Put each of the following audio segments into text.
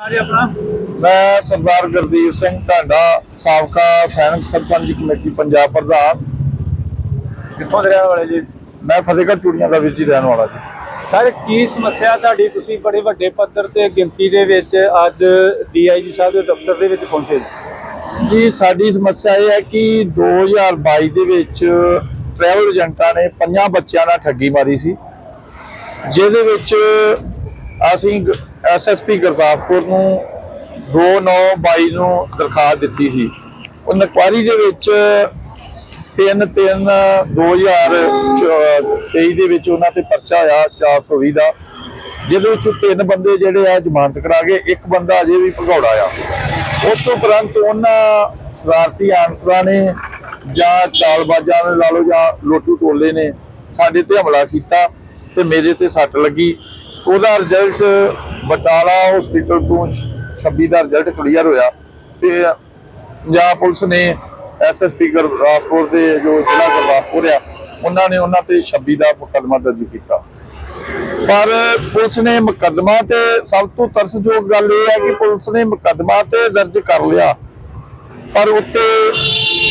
ਮੈਂ ਸਰਦਾਰ ਗੁਰਦੀਪ ਸਿੰਘ ਢਾਂਡਾ ਸਾਬਕਾ ਸੈਨਿਕ ਸਰਪੰਚ ਕਮੇਟੀ ਪੰਜਾਬ ਪ੍ਰਧਾਨ। ਕਿੱਥੋਂ ਦੇ ਰਹਿਣ ਵਾਲੇ ਜੀ? ਮੈਂ ਫਤਿਹਗੜ੍ਹ ਚੂੜੀਆਂ ਦਾ ਹੀ ਰਹਿਣ ਵਾਲਾ ਜੀ। ਸਰ ਕੀ ਸਮੱਸਿਆ ਤੁਹਾਡੀ? ਤੁਸੀਂ ਬੜੇ ਵੱਡੇ ਪੱਧਰ ਤੇ ਗਿਣਤੀ ਦੇ ਵਿੱਚ ਅੱਜ ਡੀਆਈਜੀ ਸਾਹਿਬ ਦੇ ਦਫ਼ਤਰ ਦੇ ਵਿੱਚ ਪਹੁੰਚੇ ਜੀ। ਜੀ ਸਾਡੀ ਸਮੱਸਿਆ ਇਹ ਹੈ ਕਿ 2022 ਦੇ ਵਿੱਚ ਟਰੈਵਲ ਏਜੰਟਾਂ ਨੇ ਪੰਜਾਂ ਬੱਚਿਆਂ ਨਾਲ ਠੱਗੀ ਮਾਰੀ ਸੀ। ਜਿਹਦੇ ਵਿੱਚ ਅਸੀਂ ਐਸਐਸਪੀ ਗੁਰਦਾਸਪੁਰ ਨੂੰ 2922 ਨੂੰ ਦਰਖਾਸਤ ਦਿੱਤੀ ਸੀ। ਉਹ ਨਕਵਾਰੀ ਦੇ ਵਿੱਚ 3 3 2023 ਦੇ ਵਿੱਚ ਉਹਨਾਂ ਤੇ ਪਰਚਾ ਹੋਇਆ 420 ਦਾ। ਜਿਹਦੇ ਵਿੱਚ ਤਿੰਨ ਬੰਦੇ ਜਿਹੜੇ ਆ ਜ਼ਮਾਨਤ ਕਰਾ ਗਏ ਇੱਕ ਬੰਦਾ ਅਜੇ ਵੀ ਭਗੌੜਾ ਆ। ਉਸ ਤੋਂ ਉਪਰੰਤ ਉਹਨਾਂ ਸ਼ਰਾਰਤੀ ਆਨਸਰਾਂ ਨੇ ਜਾਂ ਚਾਲਬਾਜ਼ਾਂ ਨੇ ਲਾ ਲਓ ਜਾਂ ਲੋਟੂ ਟੋਲੇ ਨੇ ਸਾਡੇ ਤੇ ਹਮਲਾ ਕੀਤਾ ਤੇ ਮੇਰੇ ਤੇ ਸੱਟ ਲੱਗੀ। ਉਹਦਾ ਰਿਜ਼ਲਟ ਬਟਾਲਾ ਹਸਪੀਟਲ ਤੋਂ 26 ਦਾ ਰਿਜ਼ਲਟ ਕਲੀਅਰ ਹੋਇਆ ਤੇ ਪੰਜਾਬ ਪੁਲਿਸ ਨੇ ਐਸਐਸਪੀ ਗੁਰਦਾਸਪੁਰ ਦੇ ਜੋ ਜ਼ਿਲ੍ਹਾ ਗੁਰਦਾਸਪੁਰ ਆ, ਉਹਨਾਂ ਨੇ ਉਹਨਾਂ ਤੇ 26 ਦਾ ਮੁਕੱਦਮਾ ਦਰਜ ਕੀਤਾ। ਪਰ ਪੁਲਿਸ ਨੇ ਮੁਕੱਦਮਾ ਤੇ ਸਭ ਤੋਂ ਤਰਸਯੋਗ ਗੱਲ ਇਹ ਹੈ ਕਿ ਪੁਲਿਸ ਨੇ ਮੁਕੱਦਮਾ ਤੇ ਦਰਜ ਕਰ ਲਿਆ, ਪਰ ਉੱਤੇ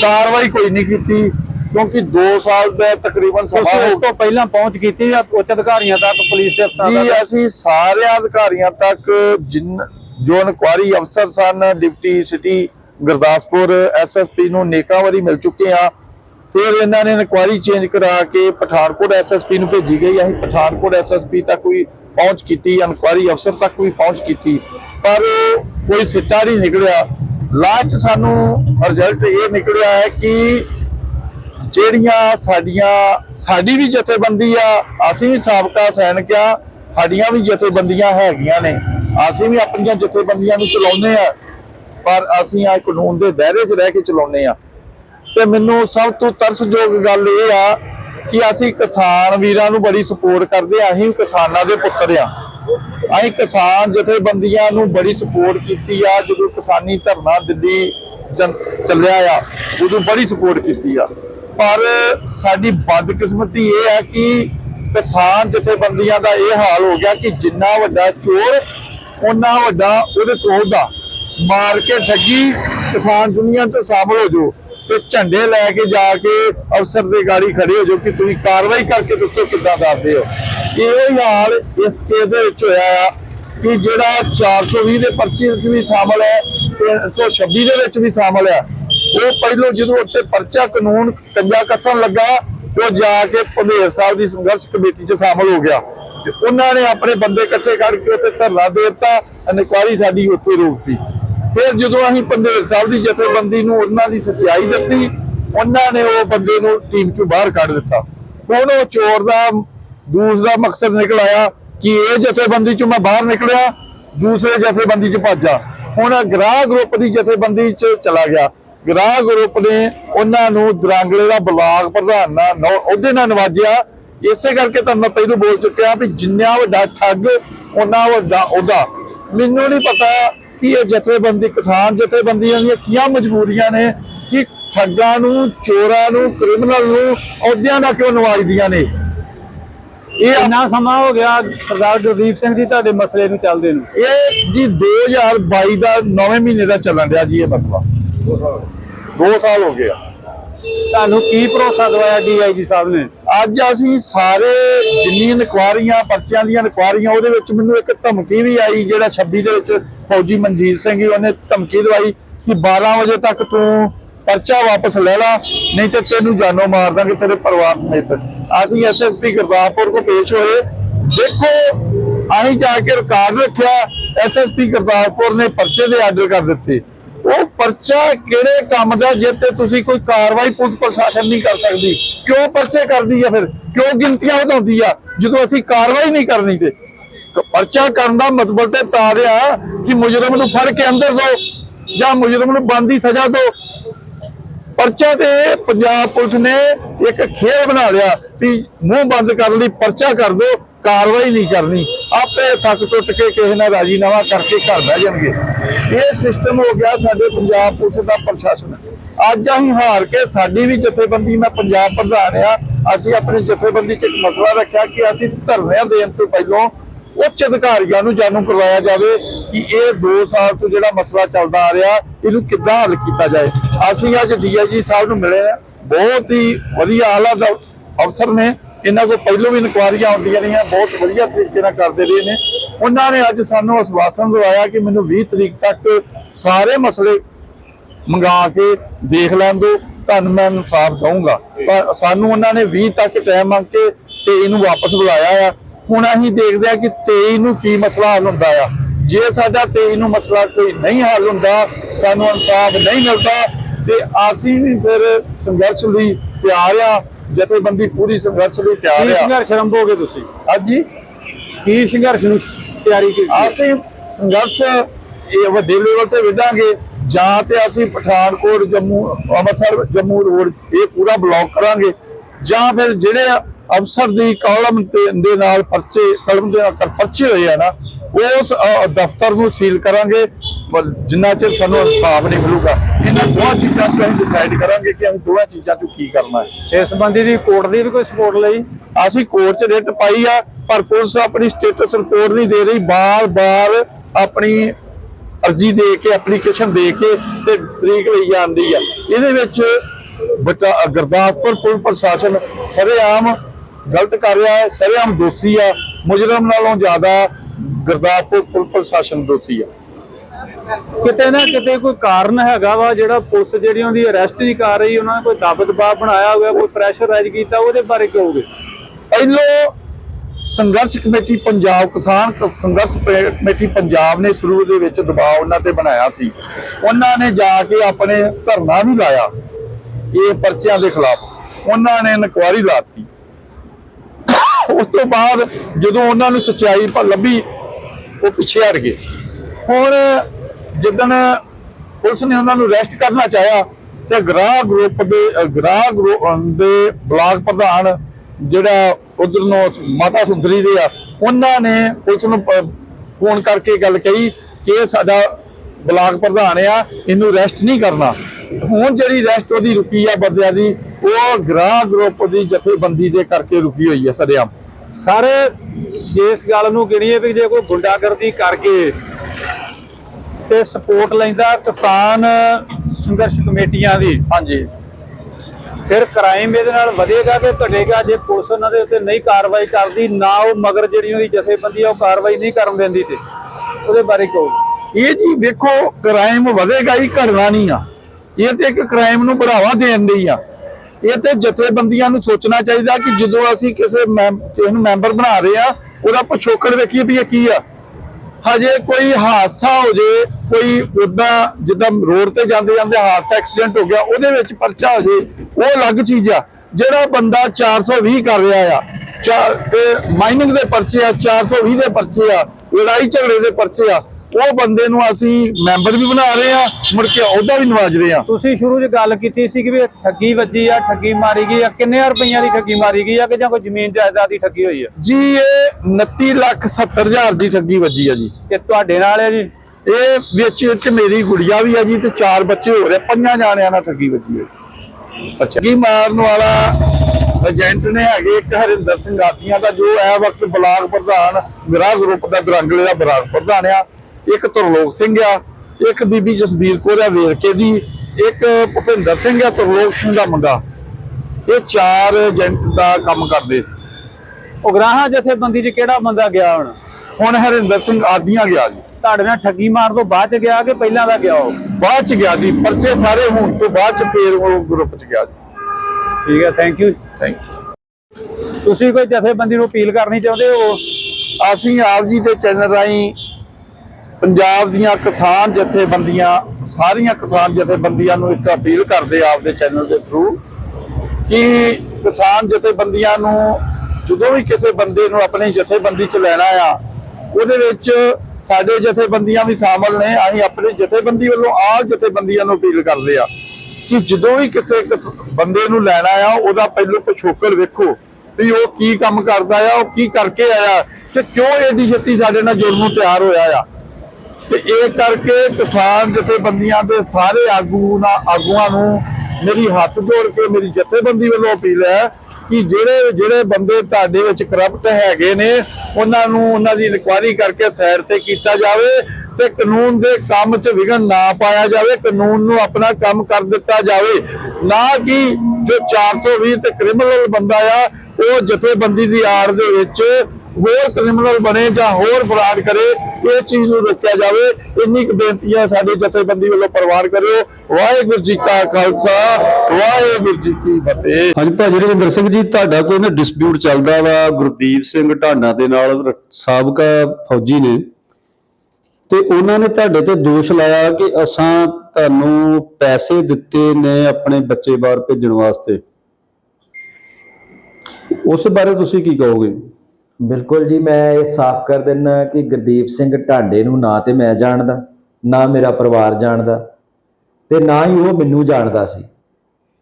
ਕਾਰਵਾਈ ਕੋਈ ਨਹੀਂ ਕੀਤੀ। ਕਿਉਂਕਿ 2 ਸਾਲ ਦਾ ਤਕਰੀਬਨ ਸਮਾਂ ਉਸ ਤੋਂ ਪਹਿਲਾਂ ਪਹੁੰਚ ਕੀਤੀ ਜਾਂ ਉੱਚ ਅਧਿਕਾਰੀਆਂ ਤੱਕ ਪੁਲਿਸ ਦੇ ਅਫਸਰਾਂ ਜੀ ਅਸੀਂ ਸਾਰੇ ਅਧਿਕਾਰੀਆਂ ਤੱਕ ਜਿਨ ਜੋ ਇਨਕੁਆਰੀ ਅਫਸਰ ਸਨ ਡਿਪਟੀ ਸਿਟੀ ਗੁਰਦਾਸਪੁਰ ਐਸਐਸਪੀ ਨੂੰ ਨੇਕਾਂ ਵਾਰੀ ਮਿਲ ਚੁੱਕੇ ਆ। ਫਿਰ ਇਹਨਾਂ ਨੇ ਇਨਕੁਆਰੀ ਚੇਂਜ ਕਰਾ ਕੇ ਪਠਾਨਕੋਟ ਐਸਐਸਪੀ ਨੂੰ ਭੇਜੀ ਗਈ। ਅਸੀਂ ਪਠਾਨਕੋਟ ਐਸਐਸਪੀ ਤੱਕ ਵੀ ਪਹੁੰਚ ਕੀਤੀ ਇਨਕੁਆਰੀ ਅਫਸਰ ਤੱਕ ਵੀ ਪਹੁੰਚ ਕੀਤੀ। ਪਰ ਕੋਈ ਸਿੱਟਾ ਨਹੀਂ ਨਿਕਲਿਆ। ਲਾਸਟ ਸਾਨੂੰ ਰਿਜ਼ਲਟ ਇਹ ਨਿਕਲਿਆ ਹੈ ਕਿ ਜਿਹੜੀਆਂ ਸਾਡੀਆਂ, ਸਾਡੀ ਵੀ ਜਥੇਬੰਦੀ ਆ, ਅਸੀਂ ਵੀ ਸਾਬਕਾ ਸੈਨਿਕ ਆ, ਸਾਡੀਆਂ ਵੀ ਜਥੇਬੰਦੀਆਂ ਹੈਗੀਆਂ ਨੇ। ਅਸੀਂ ਵੀ ਆਪਣੀਆਂ ਜਥੇਬੰਦੀਆਂ ਨੂੰ ਚਲਾਉਂਦੇ ਆ, ਪਰ ਅਸੀਂ ਆ ਕਾਨੂੰਨ ਦੇ ਦਾਇਰੇ 'ਚ ਰਹਿ ਕੇ ਚਲਾਉਂਦੇ ਆ। ਤੇ ਮੈਨੂੰ ਸਭ ਤੋਂ ਤਰਸਯੋਗ ਗੱਲ ਇਹ ਆ ਕਿ ਅਸੀਂ ਕਿਸਾਨ ਵੀਰਾਂ ਨੂੰ ਬੜੀ ਸਪੋਰਟ ਕਰਦੇ ਆ, ਅਸੀਂ ਵੀ ਕਿਸਾਨਾਂ ਦੇ ਪੁੱਤਰ ਆ। ਅਸੀਂ ਕਿਸਾਨ ਜਥੇਬੰਦੀਆਂ ਨੂੰ ਬੜੀ ਸਪੋਰਟ ਕੀਤੀ ਆ, ਜਦੋਂ ਕਿਸਾਨੀ ਧਰਨਾ ਦਿੱਲੀ ਚੱਲਿਆ ਆ, ਉਦੋਂ ਬੜੀ ਸਪੋਰਟ ਕੀਤੀ ਆ। ਪਰ ਸਾਡੀ ਬਦਕਿਸਮਤੀ ਇਹ ਹੈ ਕਿ ਕਿਸਾਨ ਜਥੇਬੰਦੀਆਂ ਦਾ ਇਹ ਹਾਲ ਹੋ ਗਿਆ ਕਿ ਜਿੰਨਾ ਵੱਡਾ ਚੋਰ ਉਹਨਾਂ ਵੱਡਾ ਉਹਦੇ ਤੋਂ ਮਾਰ ਕੇ ਠੱਗੀ, ਕਿਸਾਨ ਦੁਨੀਆ ਤੇ ਸ਼ਾਮਲ ਹੋ ਜਾਓ ਤੇ ਝੰਡੇ ਲੈ ਕੇ ਜਾ ਕੇ ਅਫਸਰ ਦੇ ਗਾੜੀ ਖੜੇ ਹੋ ਜਾਓ ਕਿ ਤੁਸੀਂ ਕਾਰਵਾਈ ਕਰਕੇ ਦੱਸੋ ਕਿੱਦਾਂ ਦੱਸਦੇ ਹੋ। ਇਹ ਹੀ ਹਾਲ ਇਸ ਕੇਸ ਦੇ ਵਿੱਚ ਹੋਇਆ ਆ ਕਿ ਜਿਹੜਾ 420 ਦੇ ਪਰਚੇ ਵਿੱਚ ਵੀ ਸ਼ਾਮਲ ਹੈ ਤੇ 126 ਦੇ ਵਿੱਚ ਵੀ ਸ਼ਾਮਲ ਹੈ। ਉਹ ਪਹਿਲੋਂ ਜਦੋਂ ਉੱਤੇ ਪਰਚਾ ਕਾਨੂੰਨ ਸਕੰਜਾ ਕੱਸਣ ਲੱਗਾ, ਉਹ ਜਾ ਕੇ ਭੰਦੇਰ ਸਾਹਿਬ ਦੀ ਸੰਘਰਸ਼ ਕਮੇਟੀ 'ਚ ਸ਼ਾਮਲ ਹੋ ਗਿਆ। ਤੇ ਉਹਨਾਂ ਨੇ ਆਪਣੇ ਬੰਦੇ ਇਕੱਠੇ ਕਰਕੇ ਉੱਤੇ ਧਰਨਾ ਦੇ ਦਿੱਤਾ ਇਨਕੁਆਰੀ ਸਾਡੀ ਉੱਥੇ ਰੋਕਤੀ। ਫਿਰ ਜਦੋਂ ਅਸੀਂ ਪੰਦੇਰ ਸਾਹਿਬ ਦੀ ਜਥੇਬੰਦੀ ਨੂੰ ਉਹਨਾਂ ਦੀ ਸਚਾਈ ਦਿੱਤੀ ਉਹਨਾਂ ਨੇ ਉਹ ਬੰਦੇ ਨੂੰ ਟੀਮ ਚੋਂ ਬਾਹਰ ਕੱਢ ਦਿੱਤਾ। ਹੁਣ ਉਹ ਚੋਰ ਦਾ ਦੂਸਰਾ ਮਕਸਦ ਨਿਕਲ ਆਇਆ ਕਿ ਇਹ ਜਥੇਬੰਦੀ ਚੋਂ ਮੈਂ ਬਾਹਰ ਨਿਕਲਿਆ, ਦੂਸਰੇ ਜਥੇਬੰਦੀ ਚ ਭੱਜਾ ਹੁਣ ਗ੍ਰਾਹ ਗਰੁੱਪ ਦੀ ਜਥੇਬੰਦੀ ਚ ਚਲਾ ਗਿਆ। ਗ੍ਰਾਹ ਗਰੁੱਪ ਨੇ ਉਹਨਾਂ ਨੂੰ ਦਰਾਂਗਲੇ ਦਾ ਬਲਾਕ ਪ੍ਰਧਾਨ ਨਾਲ ਉਹਦੇ ਨਾਲ ਨਵਾਜਿਆ। ਇਸੇ ਕਰਕੇ ਤਾਂ ਮੈਂ ਪਹਿਲਾਂ ਬੋਲ ਚੁੱਕਿਆ ਵੀ ਜਿੰਨਾ ਵੱਡਾ ਠੱਗ ਉਹਨਾਂ ਵੱਡਾ ਉਹਦਾ। ਮੈਨੂੰ ਨਹੀਂ ਪਤਾ ਕਿ ਇਹ ਜਥੇਬੰਦੀ ਕਿਸਾਨ ਜਥੇਬੰਦੀਆਂ ਦੀਆਂ ਕੀਆਂ ਮਜਬੂਰੀਆਂ ਨੇ ਕਿ ਠੱਗਾਂ ਨੂੰ ਚੋਰਾਂ ਨੂੰ ਕ੍ਰਿਮੀਨਲ ਨੂੰ ਅਹੁਦਿਆਂ ਨਾਲ ਕਿਉਂ ਨਵਾਜਦੀਆਂ ਨੇ? ਇਹ ਕਿੰਨਾ ਸਮਾਂ ਹੋ ਗਿਆ ਸਰਦਾਰ ਗੁਰਦੀਪ ਸਿੰਘ ਜੀ ਤੁਹਾਡੇ ਮਸਲੇ ਨੂੰ ਚੱਲਦੇ ਨੂੰ। ਇਹ ਜੀ 2022 ਦਾ 9ਵੇਂ ਮਹੀਨੇ ਦਾ ਚੱਲਣ ਰਿਹਾ ਜੀ ਇਹ ਮਸਲਾ। 2 ਸਾਲ ਹੋ ਗਏ ਆ। ਤੁਹਾਨੂੰ ਕੀ ਭਰੋਸਾ ਦਵਾਇਆ ਡੀਆਈਜੀ ਸਾਹਿਬ ਨੇ? ਅੱਜ ਅਸੀਂ ਸਾਰੇ ਜਿੰਨੀਆਂ ਇਨਕੁਆਰੀਆਂ ਪਰਚਿਆਂ ਦੀਆਂ ਇਨਕੁਆਰੀਆਂ ਉਹਦੇ ਵਿੱਚ ਮੈਨੂੰ ਇੱਕ ਧਮਕੀ ਵੀ ਆਈ ਜਿਹੜਾ 26 ਦੇ ਵਿੱਚ ਫੌਜੀ ਮਨਜੀਤ ਸਿੰਘ ਜੀ ਉਹਨੇ ਧਮਕੀ ਦਵਾਈ ਕਿ 12 ਵਜੇ ਤੱਕ ਤੂੰ ਪਰਚਾ ਵਾਪਸ ਲੈ ਲਾ ਨਹੀਂ ਤੇ ਤੈਨੂੰ ਜਾਨੋਂ ਮਾਰ ਦਾਂਗੇ ਤੇਰੇ ਪਰਿਵਾਰ ਸਮੇਤ। ਅਸੀਂ ਐਸਐਸਪੀ ਗੁਰਦਾਸਪੁਰ ਕੋ ਪੇਸ਼ ਹੋਏ। ਦੇਖੋ ਅਸੀਂ ਜਾ ਕੇ ਰਿਕਾਰਡ ਰੱਖਿਆ ਐਸਐਸਪੀ ਗੁਰਦਾਸਪੁਰ ਨੇ ਪਰਚੇ ਦੇ ਆਰਡਰ ਕਰ ਦਿੱਤੇ। ਉਹ ਪਰਚਾ ਕਿਹੜੇ ਕੰਮ ਦਾ ਜੇ ਤੇ ਤੁਸੀਂ ਕੋਈ ਕਾਰਵਾਈ ਪੁਲਿਸ ਪ੍ਰਸ਼ਾਸਨ ਨਹੀਂ ਕਰ ਸਕਦੀ? ਕਿਉਂ ਪਰਚੇ ਕਰਦੀ ਆ ਫਿਰ? ਕਿਉਂ ਗਿਣਤੀਆਂ ਵਧਾਉਂਦੀ ਆ? ਜਦੋਂ ਅਸੀਂ ਕਾਰਵਾਈ ਨਹੀਂ ਕਰਨੀ ਤੇ। ਪਰਚਾ ਕਰਨ ਦਾ ਮਤਲਬ ਤੇ ਤਾਰਿਆ ਕਿ ਮੁਜਰਮ ਨੂੰ ਫੜ ਕੇ ਅੰਦਰ ਦੋ ਜਾਂ ਮੁਜਰਮ ਨੂੰ ਬੰਦ ਸਜ਼ਾ ਦਿਓ ਪਰਚਾ ਤੇ ਪੰਜਾਬ ਪੁਲਿਸ ਨੇ ਇੱਕ ਖੇਲ ਬਣਾ ਲਿਆ ਵੀ ਮੂੰਹ ਬੰਦ ਕਰਨ ਲਈ ਪਰਚਾ ਕਰ ਦਿਓ ਕਾਰਵਾਈ ਨਹੀਂ ਕਰਨੀ। ਆਪੇ ਥੱਕ ਟੁੱਟ ਕੇ ਕਿਸੇ ਨਾਲ ਰਾਜੀਨਾਮਾ ਕਰਕੇ ਘਰ ਬਹਿ ਜਾਣਗੇ। ਇਹ ਸਿਸਟਮ ਹੋ ਗਿਆ ਸਾਡੇ ਪੰਜਾਬ ਪੁਲਿਸ ਦਾ ਪ੍ਰਸ਼ਾਸਨ। ਅੱਜ ਅਸੀਂ ਹਾਰ ਕੇ ਸਾਡੀ ਵੀ ਜਥੇਬੰਦੀ, ਮੈਂ ਪੰਜਾਬ ਪ੍ਰਧਾਨ ਆ, ਅਸੀਂ ਆਪਣੀ ਜਥੇਬੰਦੀ 'ਚ ਇੱਕ ਮਸਲਾ ਰੱਖਿਆ ਕਿ ਅਸੀਂ ਧਰਨਿਆਂ ਦੇਣ ਤੋਂ ਪਹਿਲਾਂ ਉੱਚ ਅਧਿਕਾਰੀਆਂ ਨੂੰ ਜਾਣੂ ਕਰਵਾਇਆ ਜਾਵੇ ਕਿ ਇਹ 2 ਸਾਲ ਤੋਂ ਜਿਹੜਾ ਮਸਲਾ ਚੱਲਦਾ ਆ ਰਿਹਾ, ਇਹਨੂੰ ਕਿੱਦਾਂ ਹੱਲ ਕੀਤਾ ਜਾਏ। ਅਸੀਂ ਅੱਜ ਡੀਆਈਜੀ ਸਾਹਿਬ ਨੂੰ ਮਿਲੇ ਆ। ਬਹੁਤ ਹੀ ਵਧੀਆ ਆਲਾ ਅਫਸਰ ਨੇ। ਇਹਨਾਂ ਕੋਲ ਪਹਿਲੋਂ ਵੀ ਇਨਕੁਆਰੀਆਂ ਆਉਂਦੀਆਂ ਰਹੀਆਂ, ਬਹੁਤ ਵਧੀਆ ਤਰੀਕੇ ਨਾਲ ਕਰਦੇ ਰਹੇ ਨੇ। ਉਹਨਾਂ ਨੇ ਅੱਜ ਸਾਨੂੰ ਆਸਵਾਸਨ ਦਵਾਇਆ ਕਿ ਮੈਨੂੰ 20 ਤਰੀਕ ਤੱਕ ਸਾਰੇ ਮਸਲੇ ਮੰਗਾ ਕੇ ਦੇਖ ਲੈਣ ਦਿਓ, ਤੁਹਾਨੂੰ ਮੈਂ ਇਨਸਾਫ ਦਊਂਗਾ। ਪਰ ਸਾਨੂੰ ਉਹਨਾਂ ਨੇ 20 ਤੱਕ ਟਾਈਮ ਮੰਗ ਕੇ 23 ਨੂੰ ਵਾਪਸ ਬੁਲਾਇਆ ਆ। ਹੁਣ ਅਸੀਂ ਦੇਖਦੇ ਆ ਕਿ 23 ਨੂੰ ਕੀ ਮਸਲਾ ਹੱਲ ਹੁੰਦਾ ਆ। ਜੇ ਸਾਡਾ 23 ਨੂੰ ਮਸਲਾ ਕੋਈ ਨਹੀਂ ਹੱਲ ਹੁੰਦਾ, ਸਾਨੂੰ ਇਨਸਾਫ ਨਹੀਂ ਮਿਲਦਾ, ਤੇ ਅਸੀਂ ਵੀ ਫਿਰ ਸੰਘਰਸ਼ ਲਈ ਤਿਆਰ ਆ। ਜਥੇਬੰਦੀ ਪੂਰੀ ਸੰਘਰਸ਼ ਲਈ ਕੀ ਤਿਆਰ ਆ। ਸੰਘਰਸ਼ ਆਰੰਭੋਗੇ ਤੁਸੀਂ? ਅੱਜ ਜੀ ਕੀ ਸੰਘਰਸ਼ ਨੂੰ ਤਿਆਰੀ ਕੀਤੀ? ਅਸੀਂ ਸੰਘਰਸ਼ ਇਹ ਵੱਡੇ ਲੈਵਲ ਤੇ ਵਿਧਾਂਗੇ ਜਾਂ ਤੇ ਅਸੀਂ ਪਠਾਨਕੋਟ ਜੰਮੂ ਅੰਮ੍ਰਿਤਸਰ ਜੰਮੂ ਰੋਡ ਇਹ ਪੂਰਾ ਬਲੌਕ ਕਰਾਂਗੇ ਜਾਂ ਫਿਰ ਜਿਹੜੇ ਅਫਸਰ ਦੀ ਕਾਲਮ ਦੇ ਨਾਲ ਪਰਚੇ ਕਲਮ ਦੇ ਨਾਲ ਪਰਚੇ ਹੋਏ ਆ ਨਾ ਉਸ ਦਫ਼ਤਰ ਨੂੰ ਸੀਲ ਕਰਾਂਗੇ ਜਿੰਨਾ ਚਿਰ ਸਾਨੂੰ ਇਨਸਾਫ ਨਹੀਂ ਮਿਲੂਗਾ। ਇਹਨਾਂ ਦੋਹਾਂ ਚੀਜ਼ਾਂ ਤੋਂ ਅਸੀਂ ਡਿਸਾਈਡ ਕਰਾਂਗੇ ਕਿ ਅਸੀਂ ਦੋਹਾਂ ਚੀਜ਼ਾਂ ਤੋਂ ਕੀ ਕਰਨਾ ਹੈ। ਇਸ ਸੰਬੰਧੀ ਦੀ ਕੋਰਟ ਦੀ ਵੀ ਕੋਈ ਸਪੋਰਟ ਲਈ? ਅਸੀਂ ਕੋਰਟ 'ਚ ਰਿਟ ਪਾਈ ਆ ਪਰ ਪੁਲਿਸ ਆਪਣੀ ਸਟੇਟਸ ਰਿਪੋਰਟ ਨਹੀਂ ਦੇ ਰਹੀ। ਬਾਰ-ਬਾਰ ਆਪਣੀ ਅਰਜੀ ਦੇ ਕੇ ਐਪਲੀਕੇਸ਼ਨ ਦੇ ਕੇ ਤੇ ਤਰੀਕ ਲਈ ਜਾਂਦੀ ਆ। ਇਹਦੇ ਵਿੱਚ ਬਟਾ ਗੁਰਦਾਸਪੁਰ ਪੁਲਿਸ ਪ੍ਰਸ਼ਾਸਨ ਸਰੇਆਮ ਗਲਤ ਕਰ ਰਿਹਾ ਹੈ ਸਰੇਆਮ ਦੋਸ਼ੀ ਆ। ਮੁਜਰਮ ਨਾਲੋਂ ਜ਼ਿਆਦਾ ਗੁਰਦਾਸਪੁਰ ਪੁਲਿਸ ਪ੍ਰਸ਼ਾਸਨ ਦੋਸ਼ੀ ਆ। ਕਿਤੇ ਨਾ ਕਿਤੇ ਕੋਈ ਕਾਰਨ ਹੈਗਾ ਵਾ ਜਿਹੜਾ ਪੁਲਿਸ ਜਿਹੜੀ ਉਹਦੀ ਅਰੈਸਟ ਨਹੀਂ ਕਰ ਰਹੀ, ਉਹਨਾਂ ਨੇ ਕੋਈ ਦਬ ਦਬਾਅ ਬਣਾਇਆ ਹੋਇਆ, ਕੋਈ ਪ੍ਰੈਸ਼ਰਾਈਜ਼ ਕੀਤਾ, ਉਹਦੇ ਬਾਰੇ ਕਹੋਗੇ ਪਹਿਲੋਂ ਸੰਘਰਸ਼ ਕਮੇਟੀ ਪੰਜਾਬ ਕਿਸਾਨ ਸੰਘਰਸ਼ ਕਮੇਟੀ ਪੰਜਾਬ ਨੇ ਸ਼ੁਰੂ ਦੇ ਵਿੱਚ ਦਬਾਅ ਉਹਨਾਂ ਤੇ ਬਣਾਇਆ ਸੀ। ਉਹਨਾਂ ਨੇ ਜਾ ਕੇ ਆਪਣੇ ਧਰਨਾ ਵੀ ਲਾਇਆ, ਇਹ ਪਰਚਿਆਂ ਦੇ ਖਿਲਾਫ। ਉਹਨਾਂ ਨੇ ਇਨਕੁਆਰੀ ਲਾਤੀ ਉਸ ਤੋਂ ਬਾਅਦ ਜਦੋਂ ਉਹਨਾਂ ਨੂੰ ਸਚਾਈ ਲੱਭੀ, ਉਹ ਪਿੱਛੇ ਹਟ ਗਏ। ਹੁਣ ਜਿੱਦਣ ਪੁਲਿਸ ਨੇ ਉਹਨਾਂ ਨੂੰ ਅਰੈਸਟ ਕਰਨਾ ਚਾਹਿਆ ਤੇ ਗ੍ਰਾਹ ਗਰੁੱਪ ਦੇ ਅ, ਗ੍ਰਾਹ ਦੇ ਬਲਾਕ ਪ੍ਰਧਾਨ ਜਿਹੜਾ ਉਧਰ ਨੂੰ ਮਾਤਾ ਸੁੰਦਰੀ ਦੇ ਆ ਉਹਨਾਂ ਨੇ ਪੁਲਿਸ ਨੂੰ ਫੋਨ ਕਰਕੇ ਗੱਲ ਕਹੀ ਕਿ ਇਹ ਸਾਡਾ ਬਲਾਕ ਪ੍ਰਧਾਨ ਆ ਇਹਨੂੰ ਅਰੈਸਟ ਨਹੀਂ ਕਰਨਾ। ਹੁਣ ਜਿਹੜੀ ਅਰੈਸਟ ਉਹਦੀ ਰੁਕੀ ਆ ਬੰਦਿਆਂ ਦੀ ਉਹ ਗ੍ਰਾਹ ਗਰੁੱਪ ਦੀ ਜਥੇਬੰਦੀ ਦੇ ਕਰਕੇ ਰੁਕੀ ਹੋਈ ਆ ਸਰਿਆਮ। ਸਰ ਇਸ ਗੱਲ ਨੂੰ ਗਿਣੀਏ ਵੀ ਜੇ ਕੋਈ ਗੁੰਡਾਗਰਦੀ ਕਰਕੇ ਤੇ ਸਪੋਰਟ ਲੈਂਦਾ ਕਿਸਾਨ ਸੰਘਰਸ਼ ਕਮੇਟੀਆਂ ਦੀ। ਹਾਂਜੀ। ਫਿਰ ਕ੍ਰਾਈਮ ਇਹਦੇ ਨਾਲ ਵਧੇਗਾ ਕਿ ਘਟੇਗਾ। ਜੇ ਪੁਲਿਸ ਉਹਨਾਂ ਦੇ ਉੱਤੇ ਨਹੀਂ ਕਾਰਵਾਈ ਕਰਦੀ ਨਾ ਉਹ ਮਗਰ ਜਿਹੜੀ ਉਹਦੀ ਜਥੇਬੰਦੀ ਆ ਉਹ ਕਾਰਵਾਈ ਨਹੀਂ ਕਰਨ ਦਿੰਦੀ ਤੇ। ਉਹਦੇ ਬਾਰੇ ਕਹੋ। ਇਹ ਜੀ ਵੇਖੋ ਕ੍ਰਾਈਮ ਵਧੇਗਾ ਹੀ ਘਟਣਾ ਨਹੀਂ ਆ। ਇਹ ਤੇ ਇੱਕ ਕ੍ਰਾਈਮ ਨੂੰ ਬੜਾਵਾ ਦੇਣ ਦੀ ਆ। ਇਹ ਤੇ ਜਥੇਬੰਦੀਆਂ ਨੂੰ ਸੋਚਣਾ ਚਾਹੀਦਾ ਕਿ ਜਦੋਂ ਅਸੀਂ ਕਿਸੇ ਮੈਂਬ- ਕਿਸੇ ਨੂੰ ਮੈਂਬਰ ਬਣਾ ਰਹੇ ਆ ਉਹਦਾ ਪਿਛੋਕੜ ਵੇਖੀਏ ਵੀ ਇਹ ਕੀ ਆ। ਹਜੇ ਕੋਈ ਹਾਦਸਾ ਹੋ ਜੇ ਕੋਈ ਉਦਾਂ ਜਿੱਦਾਂ ਰੋਡ ਤੇ ਜਾਂਦੇ ਜਾਂਦੇ ਹਾਦਸਾ ਐਕਸੀਡੈਂਟ ਹੋ ਗਿਆ ਉਹਦੇ ਵਿੱਚ ਪਰਚਾ ਹੋ ਜੇ ਉਹ ਅਲੱਗ ਚੀਜ਼ ਆ। ਜਿਹੜਾ ਬੰਦਾ 420 ਕਰ ਰਿਹਾ ਆ ਤੇ ਮਾਈਨਿੰਗ ਦੇ ਪਰਚੇ ਆ 420 ਦੇ ਪਰਚੇ ਆ ਲੜਾਈ ਝਗੜੇ ਦੇ ਪਰਚੇ ਆ ਉਹ ਬੰਦੇ ਨੂੰ ਅਸੀਂ ਮੈਂਬਰ ਵੀ ਬਣਾ ਰਹੇ ਆ ਮੁੜ ਕੇ ਉਹਦਾ ਵੀ ਨਵਾਜ ਰਹੇ ਆ। ਤੁਸੀਂ ਸ਼ੁਰੂ 'ਚ ਗੱਲ ਕੀਤੀ ਸੀ ਕਿ ਵੀ ਠੱਗੀ ਵੱਜੀ ਆ ਠੱਗੀ ਮਾਰੀ ਗਈ ਆ ਕਿੰਨੇ ਰੁਪਈਆਂ ਦੀ ਠੱਗੀ ਮਾਰੀ ਗਈ ਆ ਕਿ ਜਾਂ ਕੋਈ ਜ਼ਮੀਨ ਜਾਇਦਾਦ ਦੀ ਠੱਗੀ ਹੋਈ ਆ? ਜੀ ਇਹ 29 ਲੱਖ 70 ਹਜ਼ਾਰ ਦੀ ਠੱਗੀ ਵੱਜੀ ਆ ਜੀ। ਤੇ ਤੁਹਾਡੇ ਨਾਲ ਹੈ ਜੀ? ਇਹ ਵਿੱਚ ਇੱਕ ਮੇਰੀ ਗੁੜੀਆ ਵੀ ਆ ਜੀ ਤੇ ਚਾਰ ਬੱਚੇ ਹੋ ਰਹੇ ਪੰਜਾਂ ਜਾਣਿਆਂ ਨਾਲ ਠੱਗੀ ਵੱਜੀ ਹੈ ਅੱਛਾ। ਕੀ ਮਾਰਨ ਵਾਲਾ ਏਜੰਟ ਨੇ ਹੈਗੇ ਇੱਕ ਹਰਿੰਦਰ ਸਿੰਘ ਆਦੀਆਂ ਦਾ ਜੋ ਹੈ ਵਕਤ ਬਲਾਕ ਪ੍ਰਧਾਨ ਗ੍ਰਾਹ ਗਰੁੱਪ ਦਾ ਦਰੰਗਲੇ ਦਾ ਬਲਾਕ ਪ੍ਰਧਾਨ ਆ। ਇੱਕ ਤਰਲੋਕ ਸਿੰਘ ਆ ਇੱਕ ਬੀਬੀ ਜਸਬੀਰ ਕੌਰ ਆ ਵੇਰਕੇ ਦੀ। ਇੱਕ ਭੁਪਿੰਦਰ ਸਿੰਘ ਆ ਤਰਲੋਕ ਸਿੰਘ ਦਾ ਮੁੰਡਾ। ਇਹ ਚਾਰ ਏਜੰਟ ਦਾ ਕੰਮ ਕਰਦੇ ਸੀ। ਉਹ ਗ੍ਰਾਹਾਂ ਜਥੇਬੰਦੀ 'ਚ ਕਿਹੜਾ ਬੰਦਾ ਗਿਆ ਹੁਣ? ਹੁਣ ਹਰਿੰਦਰ ਸਿੰਘ ਆਦੀਆਂ ਗਿਆ ਜੀ। ਤੁਹਾਡੇ ਨਾਲ ਠੱਗੀ ਮਾਰਨ ਤੋਂ ਬਾਅਦ 'ਚ ਗਿਆ ਕਿ ਪਹਿਲਾਂ ਦਾ ਗਿਆ ਉਹ? ਬਾਅਦ ਚ ਗਿਆ ਜੀ ਪਰਚੇ ਸਾਰੇ ਹੋਣ ਤੋਂ ਬਾਅਦ ਚ ਫੇਰ ਉਹ ਗਰੁੱਪ ਚ ਗਿਆ ਜੀ। ਠੀਕ ਹੈ ਥੈਂਕ ਯੂ ਥੈਂਕ ਤੁਸੀਂ ਕੋਈ ਜਥੇਬੰਦੀ ਨੂੰ ਅਪੀਲ ਕਰਨੀ ਚਾਹੁੰਦੇ ਹੋ? ਅਸੀਂ ਆਪ ਜੀ ਦੇ ਚੈਨਲ ਰਾਹੀਂ ਪੰਜਾਬ ਦੀਆਂ ਕਿਸਾਨ ਜਥੇਬੰਦੀਆਂ ਸਾਰੀਆਂ ਕਿਸਾਨ ਜਥੇਬੰਦੀਆਂ ਨੂੰ ਇੱਕ ਅਪੀਲ ਕਰਦੇ ਆ ਆਪਦੇ ਚੈਨਲ ਦੇ ਥਰੂ ਕਿ ਕਿਸਾਨ ਜਥੇਬੰਦੀਆਂ ਨੂੰ ਜਦੋਂ ਵੀ ਕਿਸੇ ਬੰਦੇ ਨੂੰ ਆਪਣੀ ਜਥੇਬੰਦੀ ਚ ਲੈਣਾ ਆ ਉਹਦੇ ਵਿੱਚ ਸਾਡੇ ਜਥੇਬੰਦੀਆਂ ਵੀ ਸ਼ਾਮਲ ਨੇ, ਅਸੀਂ ਆਪਣੇ ਜਥੇਬੰਦੀ ਵੱਲੋਂ ਆਹ ਜਥੇਬੰਦੀਆਂ ਨੂੰ ਅਪੀਲ ਕਰਦੇ ਆ ਕਿ ਜਦੋਂ ਵੀ ਕਿਸੇ ਬੰਦੇ ਨੂੰ ਲੈਣਾ ਆ ਉਹਦਾ ਪਹਿਲੋਂ ਪਿਛੋਕੜ ਵੇਖੋ ਵੀ ਉਹ ਕੀ ਕੰਮ ਕਰਦਾ ਆ, ਉਹ ਕੀ ਕਰਕੇ ਆਇਆ ਤੇ ਕਿਉਂ ਇਹਦੀ ਛੇਤੀ ਸਾਡੇ ਨਾਲ ਜੁੜਨ ਨੂੰ ਤਿਆਰ ਹੋਇਆ ਆ। ਤੇ ਇਹ ਕਰਕੇ ਕਿਸਾਨ ਜਥੇਬੰਦੀਆਂ ਦੇ ਸਾਰੇ ਆਗੂ ਨਾ ਆਗੂਆਂ ਨੂੰ ਮੇਰੀ ਹੱਥ ਜੋੜ ਕੇ ਮੇਰੀ ਜਥੇਬੰਦੀ ਵੱਲੋਂ ਅਪੀਲ ਹੈ ਕਿ ਜਿਹੜੇ ਜਿਹੜੇ ਬੰਦੇ ਤੁਹਾਡੇ ਵਿੱਚ ਕਰਪਟ ਹੈਗੇ ਨੇ, ਉਹਨਾਂ ਨੂੰ ਉਹਨਾਂ ਦੀ ਇਨਕੁਆਇਰੀ ਕਰਕੇ ਸਾਈਡ ਤੇ ਕੀਤਾ ਜਾਵੇ ਤੇ ਕਾਨੂੰਨ ਦੇ ਕੰਮ 'ਚ ਵਿਘਨ ਨਾ ਪਾਇਆ ਜਾਵੇ, ਕਾਨੂੰਨ ਨੂੰ ਆਪਣਾ ਕੰਮ ਕਰ ਦਿੱਤਾ ਜਾਵੇ। ਨਾ ਕਿ ਜੋ 420 ਤੇ ਕ੍ਰਿਮੀਨਲ ਬੰਦਾ ਆ, ਉਹ ਜਥੇਬੰਦੀ ਦੀ ਆੜ ਦੇ ਵਿੱਚ ਹੋਰ ਕ੍ਰਿਮੀਨਲ ਬਣੇ ਜਾਂ ਹੋਰ ਫਰਾਡ ਕਰੇ, ਇਹ ਚੀਜ਼ ਨੂੰ ਰੋਕਿਆ ਜਾਵੇ। ਇੰਨੀ ਕੁ ਬੇਨਤੀ ਹੈ ਸਾਡੇ ਜਥੇਬੰਦੀ ਵੱਲੋਂ ਪ੍ਰਵਾਨ ਕਰਿਓ। ਵਾਹਿਗੁਰੂ ਜੀ ਕਾ ਖਾਲਸਾ, ਵਾਹਿਗੁਰੂ ਜੀ ਕੀ ਫਤਿਹ। ਹਾਂਜੀ ਭਾਜੀ ਰਵਿੰਦਰ ਸਿੰਘ ਜੀ, ਤੁਹਾਡਾ ਕੋਈ ਨਾ ਡਿਸਪਿਊਟ ਚੱਲਦਾ ਵਾ, ਗੁਰਦੀਪ ਸਿੰਘ ਢਾਂਡਾ ਦੇ ਨਾਲ ਸਾਬਕਾ ਫੌਜੀ ਨੇ। ਤੇ ਉਹਨਾਂ ਨੇ ਤੁਹਾਡੇ ਤੇ ਦੋਸ਼ ਲਾਇਆ ਕਿ ਅਸਾਂ ਤੁਹਾਨੂੰ ਪੈਸੇ ਦਿੱਤੇ ਨੇ ਆਪਣੇ ਬੱਚੇ ਬਾਹਰ ਭੇਜਣ ਵਾਸਤੇ। ਉਸ ਬਾਰੇ ਤੁਸੀਂ ਕੀ ਕਹੋਗੇ? ਬਿਲਕੁਲ ਜੀ, ਮੈਂ ਇਹ ਸਾਫ਼ ਕਰ ਦਿੰਨਾ ਕਿ ਗੁਰਦੀਪ ਸਿੰਘ ਢਾਂਡੇ ਨੂੰ ਨਾ ਤੇ ਮੈਂ ਜਾਣਦਾ, ਨਾ ਮੇਰਾ ਪਰਿਵਾਰ ਜਾਣਦਾ ਤੇ ਨਾ ਹੀ ਉਹ ਮੈਨੂੰ ਜਾਣਦਾ ਸੀ।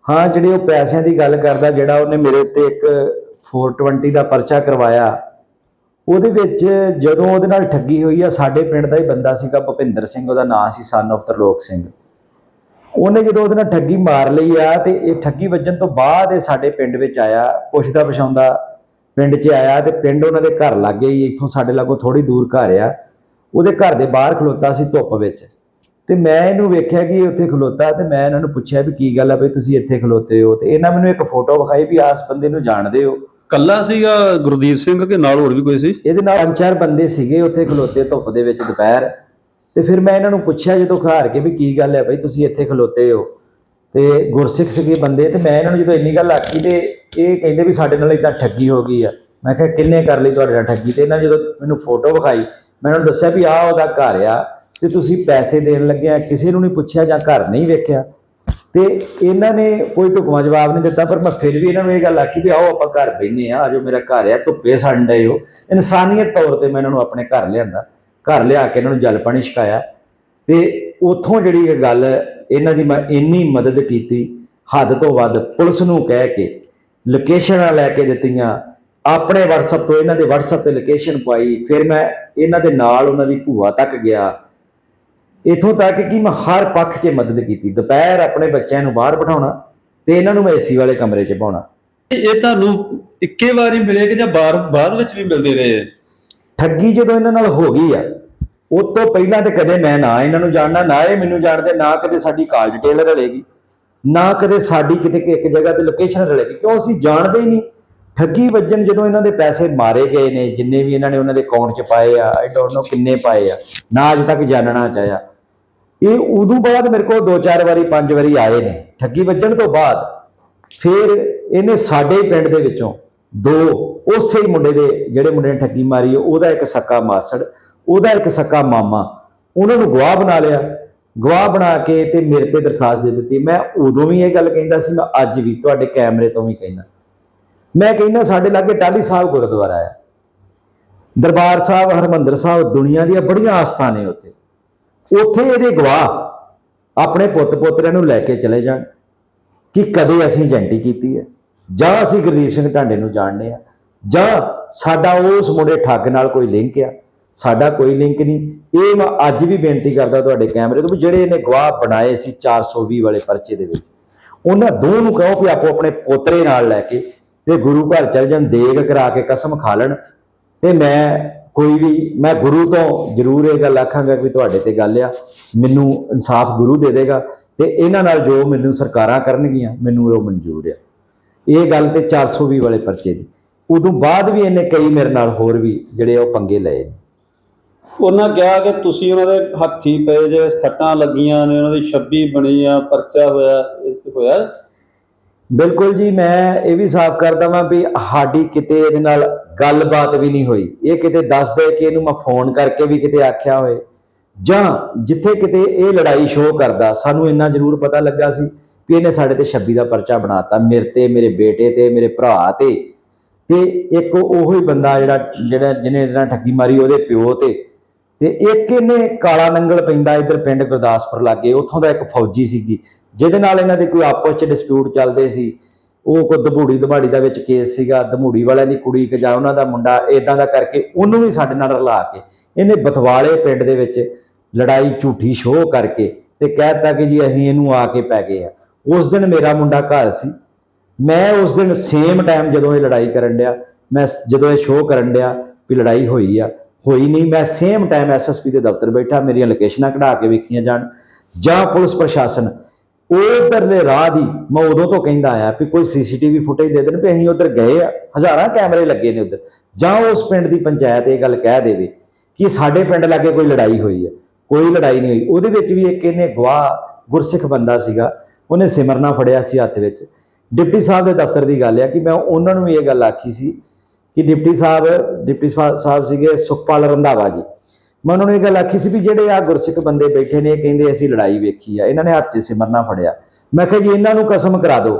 ਹਾਂ, ਜਿਹੜੇ ਉਹ ਪੈਸਿਆਂ ਦੀ ਗੱਲ ਕਰਦਾ, ਜਿਹੜਾ ਉਹਨੇ ਮੇਰੇ ਉੱਤੇ ਇੱਕ 420 ਦਾ ਪਰਚਾ ਕਰਵਾਇਆ, ਉਹਦੇ ਵਿੱਚ ਜਦੋਂ ਉਹਦੇ ਨਾਲ ਠੱਗੀ ਹੋਈ ਆ, ਸਾਡੇ ਪਿੰਡ ਦਾ ਹੀ ਬੰਦਾ ਸੀਗਾ ਭੁਪਿੰਦਰ ਸਿੰਘ, ਉਹਦਾ ਨਾਂ ਸੀ ਸਨ of ਤਰਲੋਕ ਸਿੰਘ। ਉਹਨੇ ਜਦੋਂ ਉਹਦੇ ਨਾਲ ਠੱਗੀ ਮਾਰ ਲਈ ਆ ਤੇ ਇਹ ਠੱਗੀ ਵੱਜਣ ਤੋਂ ਬਾਅਦ ਇਹ ਸਾਡੇ ਪਿੰਡ ਵਿੱਚ ਆਇਆ ਪੁੱਛਦਾ ਪਛਾਉਂਦਾ ਪਿੰਡ 'ਚ ਆਇਆ ਤੇ ਪਿੰਡ ਉਹਨਾਂ ਦੇ ਘਰ ਲੱਗੇ ਹੀ ਇੱਥੋਂ ਸਾਡੇ ਲਾਗੋਂ ਥੋੜੀ ਦੂਰ ਘਰ ਆ। ਉਹਦੇ ਘਰ ਦੇ ਬਾਹਰ ਖਲੋਤਾ ਸੀ ਧੁੱਪ ਵਿੱਚ। ਤੇ ਮੈਂ ਇਹਨੂੰ ਵੇਖਿਆ ਕਿ ਉੱਥੇ ਖਲੋਤਾ ਤੇ ਮੈਂ ਇਹਨਾਂ ਨੂੰ ਪੁੱਛਿਆ ਵੀ ਕੀ ਗੱਲ ਆ ਬਈ ਤੁਸੀਂ ਇੱਥੇ ਖਲੋਤੇ ਹੋ? ਤੇ ਇਹਨਾਂ ਮੈਨੂੰ ਇੱਕ ਫੋਟੋ ਵਿਖਾਈ ਵੀ ਆਸ ਬੰਦੇ ਨੂੰ ਜਾਣਦੇ ਹੋ। ਕੱਲਾ ਸੀਗਾ ਗੁਰਦੀਪ ਸਿੰਘ ਕਿ ਨਾਲ ਹੋਰ ਵੀ ਕੋਈ ਸੀ? ਇਹਦੇ ਨਾਲ ਪੰਜ ਚਾਰ ਬੰਦੇ ਸੀਗੇ ਉੱਥੇ ਖਲੋਤੇ ਧੁੱਪ ਦੇ ਵਿੱਚ ਦੁਪਹਿਰ। ਤੇ ਫਿਰ ਮੈਂ ਇਹਨਾਂ ਨੂੰ ਪੁੱਛਿਆ ਜਦੋਂ ਖਾਰ ਕੇ ਵੀ ਕੀ ਗੱਲ ਹੈ ਬਈ ਤੁਸੀਂ ਇੱਥੇ ਖਲੋਤੇ ਹੋ? ਤੇ ਗੁਰਸਿੱਖ ਸੀਗੇ ਬੰਦੇ ਤੇ ਮੈਂ ਇਹਨਾਂ ਨੂੰ ਜਦੋਂ ਇੰਨੀ ਗੱਲ ਆਖੀ ਤੇ ਇਹ ਕਹਿੰਦੇ ਵੀ ਸਾਡੇ ਨਾਲ ਇਦਾਂ ਠੱਗੀ ਹੋ ਗਈ ਆ। ਮੈਂ ਕਿਹਾ, ਕਿੰਨੇ ਕਰ ਲਈ ਤੁਹਾਡੇ ਨਾਲ ਠੱਗੀ? ਤੇ ਇਹਨਾਂ ਜਦੋਂ ਮੈਨੂੰ ਫੋਟੋ ਵਿਖਾਈ, ਮੈਂ ਉਹਨਾਂ ਨੂੰ ਦੱਸਿਆ ਵੀ ਆਹ ਉਹਦਾ ਘਰ ਆ ਤੇ ਤੁਸੀਂ ਪੈਸੇ ਦੇਣ ਲੱਗਿਆ ਕਿਸੇ ਨੂੰ ਨਹੀਂ ਪੁੱਛਿਆ ਜਾਂ ਘਰ ਨਹੀਂ ਵੇਖਿਆ। ਤੇ ਇਹਨਾਂ ਨੇ ਕੋਈ ਢੁਕਵਾਂ ਜਵਾਬ ਨਹੀਂ ਦਿੱਤਾ, ਪਰ ਮੈਂ ਫਿਰ ਵੀ ਇਹਨਾਂ ਨੂੰ ਇਹ ਗੱਲ ਆਖੀ ਵੀ ਆਓ ਆਪਾਂ ਘਰ ਬੈਠਨੇ ਆ ਆਜੋ ਮੇਰਾ ਘਰ ਆ, ਧੁੱਪੇ ਸੰਡੇ ਹੋ। ਇਨਸਾਨੀਅਤ ਤੌਰ ਤੇ ਮੈਂ ਇਹਨਾਂ ਨੂੰ ਆਪਣੇ ਘਰ ਲਿਆਂਦਾ। ਘਰ ਲਿਆ ਕੇ ਇਹਨਾਂ ਨੂੰ ਜਲ ਪਾਣੀ ਛਕਾਇਆ। ਤੇ ਉਥੋਂ ਜਿਹੜੀ ਇਹ ਗੱਲ ਇਹਨਾਂ ਦੀ ਮੈਂ ਇੰਨੀ ਮਦਦ ਕੀਤੀ ਹੱਦ ਤੋਂ ਵੱਧ ਪੁਲਿਸ ਨੂੰ ਕਹਿ ਕੇ ਲੋਕੇਸ਼ਨਾਂ ਲੈ ਕੇ ਦਿੱਤੀਆਂ। ਆਪਣੇ WhatsApp ਤੋਂ ਇਹਨਾਂ ਦੇ WhatsApp ਤੇ ਲੋਕੇਸ਼ਨ ਪਾਈ ਫਿਰ ਮੈਂ ਇਹਨਾਂ ਦੇ ਨਾਲ ਉਹਨਾਂ ਦੀ ਭੂਆ ਤੱਕ ਗਿਆ। ਇਥੋਂ ਤੱਕ ਕਿ ਮੈਂ ਹਰ ਪੱਖ 'ਚ ਮਦਦ ਕੀਤੀ। ਦੁਪਹਿਰ ਆਪਣੇ ਬੱਚਿਆਂ ਨੂੰ ਬਾਹਰ ਬਿਠਾਉਣਾ ਤੇ ਇਹਨਾਂ ਨੂੰ ਮੈਂ ਏਸੀ ਵਾਲੇ ਕਮਰੇ 'ਚ ਪਾਉਣਾ। ਇਹ ਤੁਹਾਨੂੰ ਇੱਕੇ ਵਾਰੀ ਮਿਲੇ ਕਿ ਜਾਂ ਬਾਅਦ ਵਿੱਚ ਵੀ ਮਿਲਦੇ ਰਹੇ? ਠੱਗੀ ਜਦੋਂ ਇਹਨਾਂ ਨਾਲ ਹੋ ਗਈ ਆ ਉਹ ਤੋਂ ਪਹਿਲਾਂ ਤੇ ਕਦੇ ਮੈਂ ਨਾ ਇਹਨਾਂ ਨੂੰ ਜਾਣਨਾ ਨਾ ਇਹ ਮੈਨੂੰ ਜਾਣਦੇ, ਨਾ ਕਦੇ ਸਾਡੀ ਕਾਲ ਡਿਟੇਲ ਰਲੇਗੀ, ਨਾ ਕਦੇ ਸਾਡੀ ਕਿਤੇ ਕਿ ਇੱਕ ਜਗ੍ਹਾ ਤੇ ਲੋਕੇਸ਼ਨ ਰਲੇਗੀ, ਕਿਉਂ ਅਸੀਂ ਜਾਣਦੇ ਹੀ ਨਹੀਂ। ਠੱਗੀ ਵੱਜਣ ਜਦੋਂ ਇਹਨਾਂ ਦੇ ਪੈਸੇ ਮਾਰੇ ਗਏ ਨੇ, ਜਿੰਨੇ ਵੀ ਇਹਨਾਂ ਨੇ ਉਹਨਾਂ ਦੇ ਅਕਾਊਂਟ 'ਚ ਪਾਏ ਆ ਆਈ ਡੋਨਟ ਨੋ ਕਿੰਨੇ ਪਾਏ ਆ, ਨਾ ਅਜੇ ਤੱਕ ਜਾਣਨਾ ਚਾਹਿਆ। ਇਹ ਉਦੋਂ ਬਾਅਦ ਮੇਰੇ ਕੋਲ ਦੋ ਚਾਰ ਵਾਰੀ, ਪੰਜ ਵਾਰੀ ਆਏ ਨੇ, ਠੱਗੀ ਵੱਜਣ ਤੋਂ ਬਾਅਦ, ਫਿਰ ਇਹਨੇ ਸਾਡੇ ਪਿੰਡ ਦੇ ਵਿੱਚੋਂ ਦੋ ਉਸੇ ਹੀ ਮੁੰਡੇ ਦੇ, ਜਿਹੜੇ ਮੁੰਡੇ ਨੇ ਠੱਗੀ ਮਾਰੀ, ਉਹਦਾ ਇੱਕ ਸੱਕਾ ਮਾਸੜ ਉਹਦਾ ਇੱਕ ਸਕਾ ਮਾਮਾ, ਉਹਨਾਂ ਨੂੰ ਗਵਾਹ ਬਣਾ ਲਿਆ। ਗਵਾਹ ਬਣਾ ਕੇ ਤੇ ਮੇਰੇ ਤੇ ਦਰਖਾਸਤ ਦੇ ਦਿੱਤੀ। ਮੈਂ ਉਦੋਂ ਵੀ ਇਹ ਗੱਲ ਕਹਿੰਦਾ ਸੀ, ਮੈਂ ਅੱਜ ਵੀ ਤੁਹਾਡੇ ਕੈਮਰੇ ਤੋਂ ਵੀ ਕਹਿੰਦਾ। ਮੈਂ ਕਹਿੰਦਾ, ਸਾਡੇ ਲਾਗੇ ਟਾਲੀ ਸਾਹਿਬ ਗੁਰਦੁਆਰਾ ਹੈ ਦਰਬਾਰ ਸਾਹਿਬ, ਹਰਮੰਦਰ ਸਾਹਿਬ, ਦੁਨੀਆ ਦੀਆਂ ਬੜੀਆਂ ਆਸਥਾ ਨੇ ਉੱਥੇ। ਉੱਥੇ ਇਹਦੇ ਗਵਾਹ ਆਪਣੇ ਪੁੱਤ ਪੋਤਰਿਆਂ ਨੂੰ ਲੈ ਕੇ ਚਲੇ ਜਾਣ ਕਿ ਕਦੇ ਅਸੀਂ ਏਜੰਟੀ ਕੀਤੀ ਹੈ। ਜਾਂ ਅਸੀਂ ਗੁਰਦੀਪ ਸਿੰਘ ਢਾਂਡੇ ਨੂੰ ਜਾਣਦੇ ਆ ਜਾਂ ਸਾਡਾ ਉਸ ਮੁੰਡੇ ਠੱਗ ਨਾਲ ਕੋਈ ਲਿੰਕ ਆ। ਸਾਡਾ ਕੋਈ ਲਿੰਕ ਨਹੀਂ। ਇਹ ਮੈਂ ਅੱਜ ਵੀ ਬੇਨਤੀ ਕਰਦਾ ਤੁਹਾਡੇ ਕੈਮਰੇ ਤੋਂ ਵੀ ਜਿਹੜੇ ਇਹਨੇ ਗਵਾਹ ਬਣਾਏ ਸੀ 420 ਵਾਲੇ ਪਰਚੇ ਦੇ ਵਿੱਚ, ਉਹਨਾਂ ਦੋ ਨੂੰ ਕਹੋ ਕਿ ਆਪੋ ਆਪਣੇ ਪੋਤਰੇ ਨਾਲ ਲੈ ਕੇ ਤੇ ਗੁਰੂ ਘਰ ਚਲ ਜਾਣ, ਦੇਗ ਕਰਾ ਕੇ ਕਸਮ ਖਾ ਲੈਣ। ਤੇ ਮੈਂ ਕੋਈ ਵੀ, ਮੈਂ ਗੁਰੂ ਤੋਂ ਜ਼ਰੂਰ ਇਹ ਗੱਲ ਆਖਾਂਗਾ ਕਿ ਤੁਹਾਡੇ ਤੇ ਗੱਲ ਆ। ਮੈਨੂੰ ਇਨਸਾਫ ਗੁਰੂ ਦੇ ਦੇਗਾ ਤੇ ਇਹਨਾਂ ਨਾਲ ਜੋ ਮੈਨੂੰ ਸਰਕਾਰਾਂ ਕਰਨਗੀਆਂ, ਮੈਨੂੰ ਉਹ ਮਨਜ਼ੂਰ ਆ। ਇਹ ਗੱਲ ਤੇ 420 ਵਾਲੇ ਪਰਚੇ ਦੀ। ਉਦੋਂ ਬਾਅਦ ਵੀ ਇਹਨੇ ਕਈ ਮੇਰੇ ਨਾਲ ਹੋਰ ਵੀ ਜਿਹੜੇ ਉਹ ਪੰਗੇ ਲਏ ਨੇ। ਉਹਨਾਂ ਕਿਹਾ ਕਿ ਤੁਸੀਂ ਉਹਨਾਂ ਦੇ ਹੱਥੀ ਪਏ ਜੇ, ਸੱਟਾਂ ਲੱਗੀਆਂ ਨੇ, ਉਹਨਾਂ ਦੀ 26 ਬਣੀ ਆ, ਪਰਚਾ ਹੋਇਆ, ਇਹ ਹੋਇਆ। ਬਿਲਕੁਲ ਜੀ, ਮੈਂ ਇਹ ਵੀ ਸਾਫ਼ ਕਰਦਾ ਵਾਂ ਵੀ ਸਾਡੀ ਕਿਤੇ ਇਹਦੇ ਨਾਲ ਗੱਲਬਾਤ ਵੀ ਨਹੀਂ ਹੋਈ। ਇਹ ਕਿਤੇ ਦੱਸਦੇ ਕਿ ਇਹਨੂੰ ਮੈਂ ਫੋਨ ਕਰਕੇ ਵੀ ਕਿਤੇ ਆਖਿਆ ਹੋਏ ਜਾਂ ਜਿੱਥੇ ਕਿਤੇ ਇਹ ਲੜਾਈ ਸ਼ੋਅ ਕਰਦਾ, ਸਾਨੂੰ ਇੰਨਾ ਜ਼ਰੂਰ ਪਤਾ ਲੱਗਾ ਸੀ ਵੀ ਇਹਨੇ ਸਾਡੇ ਤੇ 26 ਦਾ ਪਰਚਾ ਬਣਾਤਾ, ਮੇਰੇ ਤੇ, ਮੇਰੇ ਬੇਟੇ ਤੇ, ਮੇਰੇ ਭਰਾ ਤੇ। ਤੇ ਇੱਕ ਉਹੋ ਹੀ ਬੰਦਾ ਜਿਹੜਾ ਜਿਹੜਾ ਜਿਹਨੇ ਇਹਦੇ ਨਾਲ ਠੱਗੀ ਮਾਰੀ, ਉਹਦੇ ਪਿਓ ਤੇ। ਤੇ ਇੱਕ ਇਹਨੇ ਕਾਲਾ ਨੰਗਲ ਪੈਂਦਾ ਇੱਧਰ ਪਿੰਡ ਗੁਰਦਾਸਪੁਰ ਲਾਗੇ, ਉੱਥੋਂ ਦਾ ਇੱਕ ਫੌਜੀ ਸੀਗੀ, ਜਿਹਦੇ ਨਾਲ ਇਹਨਾਂ ਦੇ ਕੋਈ ਆਪਸ ਚ ਡਿਸਪਿਊਟ ਚੱਲਦੇ ਸੀ। ਉਹ ਕੋ ਦਬੂੜੀ ਦਬਾੜੀ ਦਾ ਵਿੱਚ ਕੇਸ ਸੀਗਾ ਦਮੂੜੀ ਵਾਲਿਆਂ ਦੀ ਕੁੜੀ ਕਿ ਜਾਂ ਉਹਨਾਂ ਦਾ ਮੁੰਡਾ ਇਦਾਂ ਦਾ ਕਰਕੇ ਉਹਨੂੰ ਵੀ ਸਾਡੇ ਨਾਲ ਰਲਾ ਕੇ ਇਹਨੇ ਬਥਵਾਲੇ ਪਿੰਡ ਦੇ ਵਿੱਚ ਲੜਾਈ ਝੂਠੀ ਸ਼ੋਅ ਕਰਕੇ ਤੇ ਕਹਿਤਾ ਕਿ ਜੀ ਅਸੀਂ ਇਹਨੂੰ ਆ ਕੇ ਪੈ ਗਏ ਆ। ਉਸ ਦਿਨ ਮੇਰਾ ਮੁੰਡਾ ਘਰ ਸੀ। ਮੈਂ ਉਸ ਦਿਨ ਸੇਮ ਟਾਈਮ ਜਦੋਂ ਇਹ ਲੜਾਈ ਕਰਨ ਡਿਆ, ਮੈਂ ਜਦੋਂ ਇਹ ਸ਼ੋਅ ਕਰਨ ਡਿਆ ਵੀ ਲੜਾਈ ਹੋਈ ਆ ਹੋਈ ਨਹੀਂ। ਮੈਂ ਸੇਮ ਟਾਈਮ ਐਸਐਸਪੀ ਦੇ ਦਫ਼ਤਰ ਬੈਠਾ, ਮੇਰੀਆਂ ਲੋਕੇਸ਼ਨਾਂ ਕਢਾ ਕੇ ਵੇਖੀਆਂ ਜਾਣ। ਜਾਂ ਪੁਲਿਸ ਪ੍ਰਸ਼ਾਸਨ ਉਧਰਲੇ ਰਾਹ ਦੀ, ਮੈਂ ਉਦੋਂ ਤੋਂ ਕਹਿੰਦਾ ਆਇਆ ਵੀ ਕੋਈ ਸੀਸੀਟੀਵੀ ਫੁਟੇਜ ਦੇ ਦੇਣ ਵੀ ਅਸੀਂ ਉਧਰ ਗਏ ਆ। ਹਜ਼ਾਰਾਂ ਕੈਮਰੇ ਲੱਗੇ ਨੇ ਉਧਰ। ਜਾਂ ਉਸ ਪਿੰਡ ਦੀ ਪੰਚਾਇਤ ਇਹ ਗੱਲ ਕਹਿ ਦੇਵੇ ਕਿ ਸਾਡੇ ਪਿੰਡ ਲਾਗੇ ਕੋਈ ਲੜਾਈ ਹੋਈ ਹੈ ਕੋਈ ਲੜਾਈ ਨਹੀਂ ਹੋਈ। ਉਹਦੇ ਵਿੱਚ ਵੀ ਇੱਕ ਇਹਨੇ ਗਵਾਹ ਗੁਰਸਿੱਖ ਬੰਦਾ ਸੀਗਾ, ਉਹਨੇ ਸਿਮਰਨਾ ਫੜਿਆ ਸੀ ਹੱਥ ਵਿੱਚ। ਡਿਪਟੀ ਸਾਹਿਬ ਦੇ ਦਫ਼ਤਰ ਦੀ ਗੱਲ ਹੈ ਕਿ ਮੈਂ ਉਹਨਾਂ ਨੂੰ ਵੀ ਇਹ ਗੱਲ ਆਖੀ ਸੀ ਕਿ ਡਿਪਟੀ ਸਾਹਿਬ, ਡਿਪਟੀ ਸਾ- ਸਾਹਿਬ ਸੀਗੇ ਸੁਖਪਾਲ ਰੰਧਾਵਾ ਜੀ। ਮੈਂ ਉਹਨਾਂ ਨੂੰ ਇਹ ਗੱਲ ਆਖੀ ਸੀ ਵੀ ਜਿਹੜੇ ਆ ਗੁਰਸਿੱਖ ਬੰਦੇ ਬੈਠੇ ਨੇ ਕਹਿੰਦੇ ਅਸੀਂ ਲੜਾਈ ਵੇਖੀ ਆ, ਇਹਨਾਂ ਨੇ ਹੱਥ 'ਚ ਸਿਮਰਨਾ ਫੜਿਆ। ਮੈਂ ਕਿਹਾ ਜੀ, ਇਹਨਾਂ ਨੂੰ ਕਸਮ ਕਰਾ ਦਿਓ।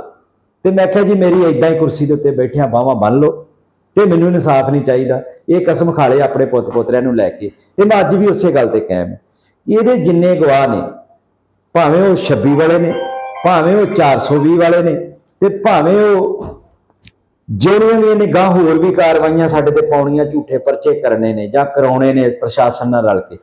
ਤੇ ਮੈਂ ਕਿਹਾ ਜੀ, ਮੇਰੀ ਐਦਾਂ ਹੀ ਕੁਰਸੀ ਦੇ ਉੱਤੇ ਬੈਠਿਆਂ ਬਾਹਾਂ ਬੰਨ ਲਓ ਤੇ ਮੈਨੂੰ ਇਨਸਾਫ ਨਹੀਂ ਚਾਹੀਦਾ। ਇਹ ਕਸਮ ਖਾ ਲਏ ਆਪਣੇ ਪੁੱਤ ਪੋਤਰਿਆਂ ਨੂੰ ਲੈ ਕੇ ਤੇ ਮੈਂ ਅੱਜ ਵੀ ਉਸੇ ਗੱਲ ਤੇ ਕਾਇਮ ਇਹਦੇ ਜਿੰਨੇ ਗਵਾਹ ਨੇ, ਭਾਵੇਂ ਉਹ 26 ਵਾਲੇ ਨੇ, ਭਾਵੇਂ ਉਹ 420 ਵਾਲੇ ਨੇ ਤੇ ਭਾਵੇਂ ਉਹ ਜਿਹੜੀਆਂ ਵੀ ਇਹਨੇ ਗਾਂ ਹੋਰ ਵੀ ਕਾਰਵਾਈਆਂ ਸਾਡੇ ਤੇ ਪਾਉਣੀਆਂ ਝੂਠੇ ਪਰਚੇ ਕਰਨੇ ਨੇ ਜਾਂ ਕਰਾਉਣੇ ਨੇ ਪ੍ਰਸ਼ਾਸਨ ਨਾਲ ਰਲ ਕੇ।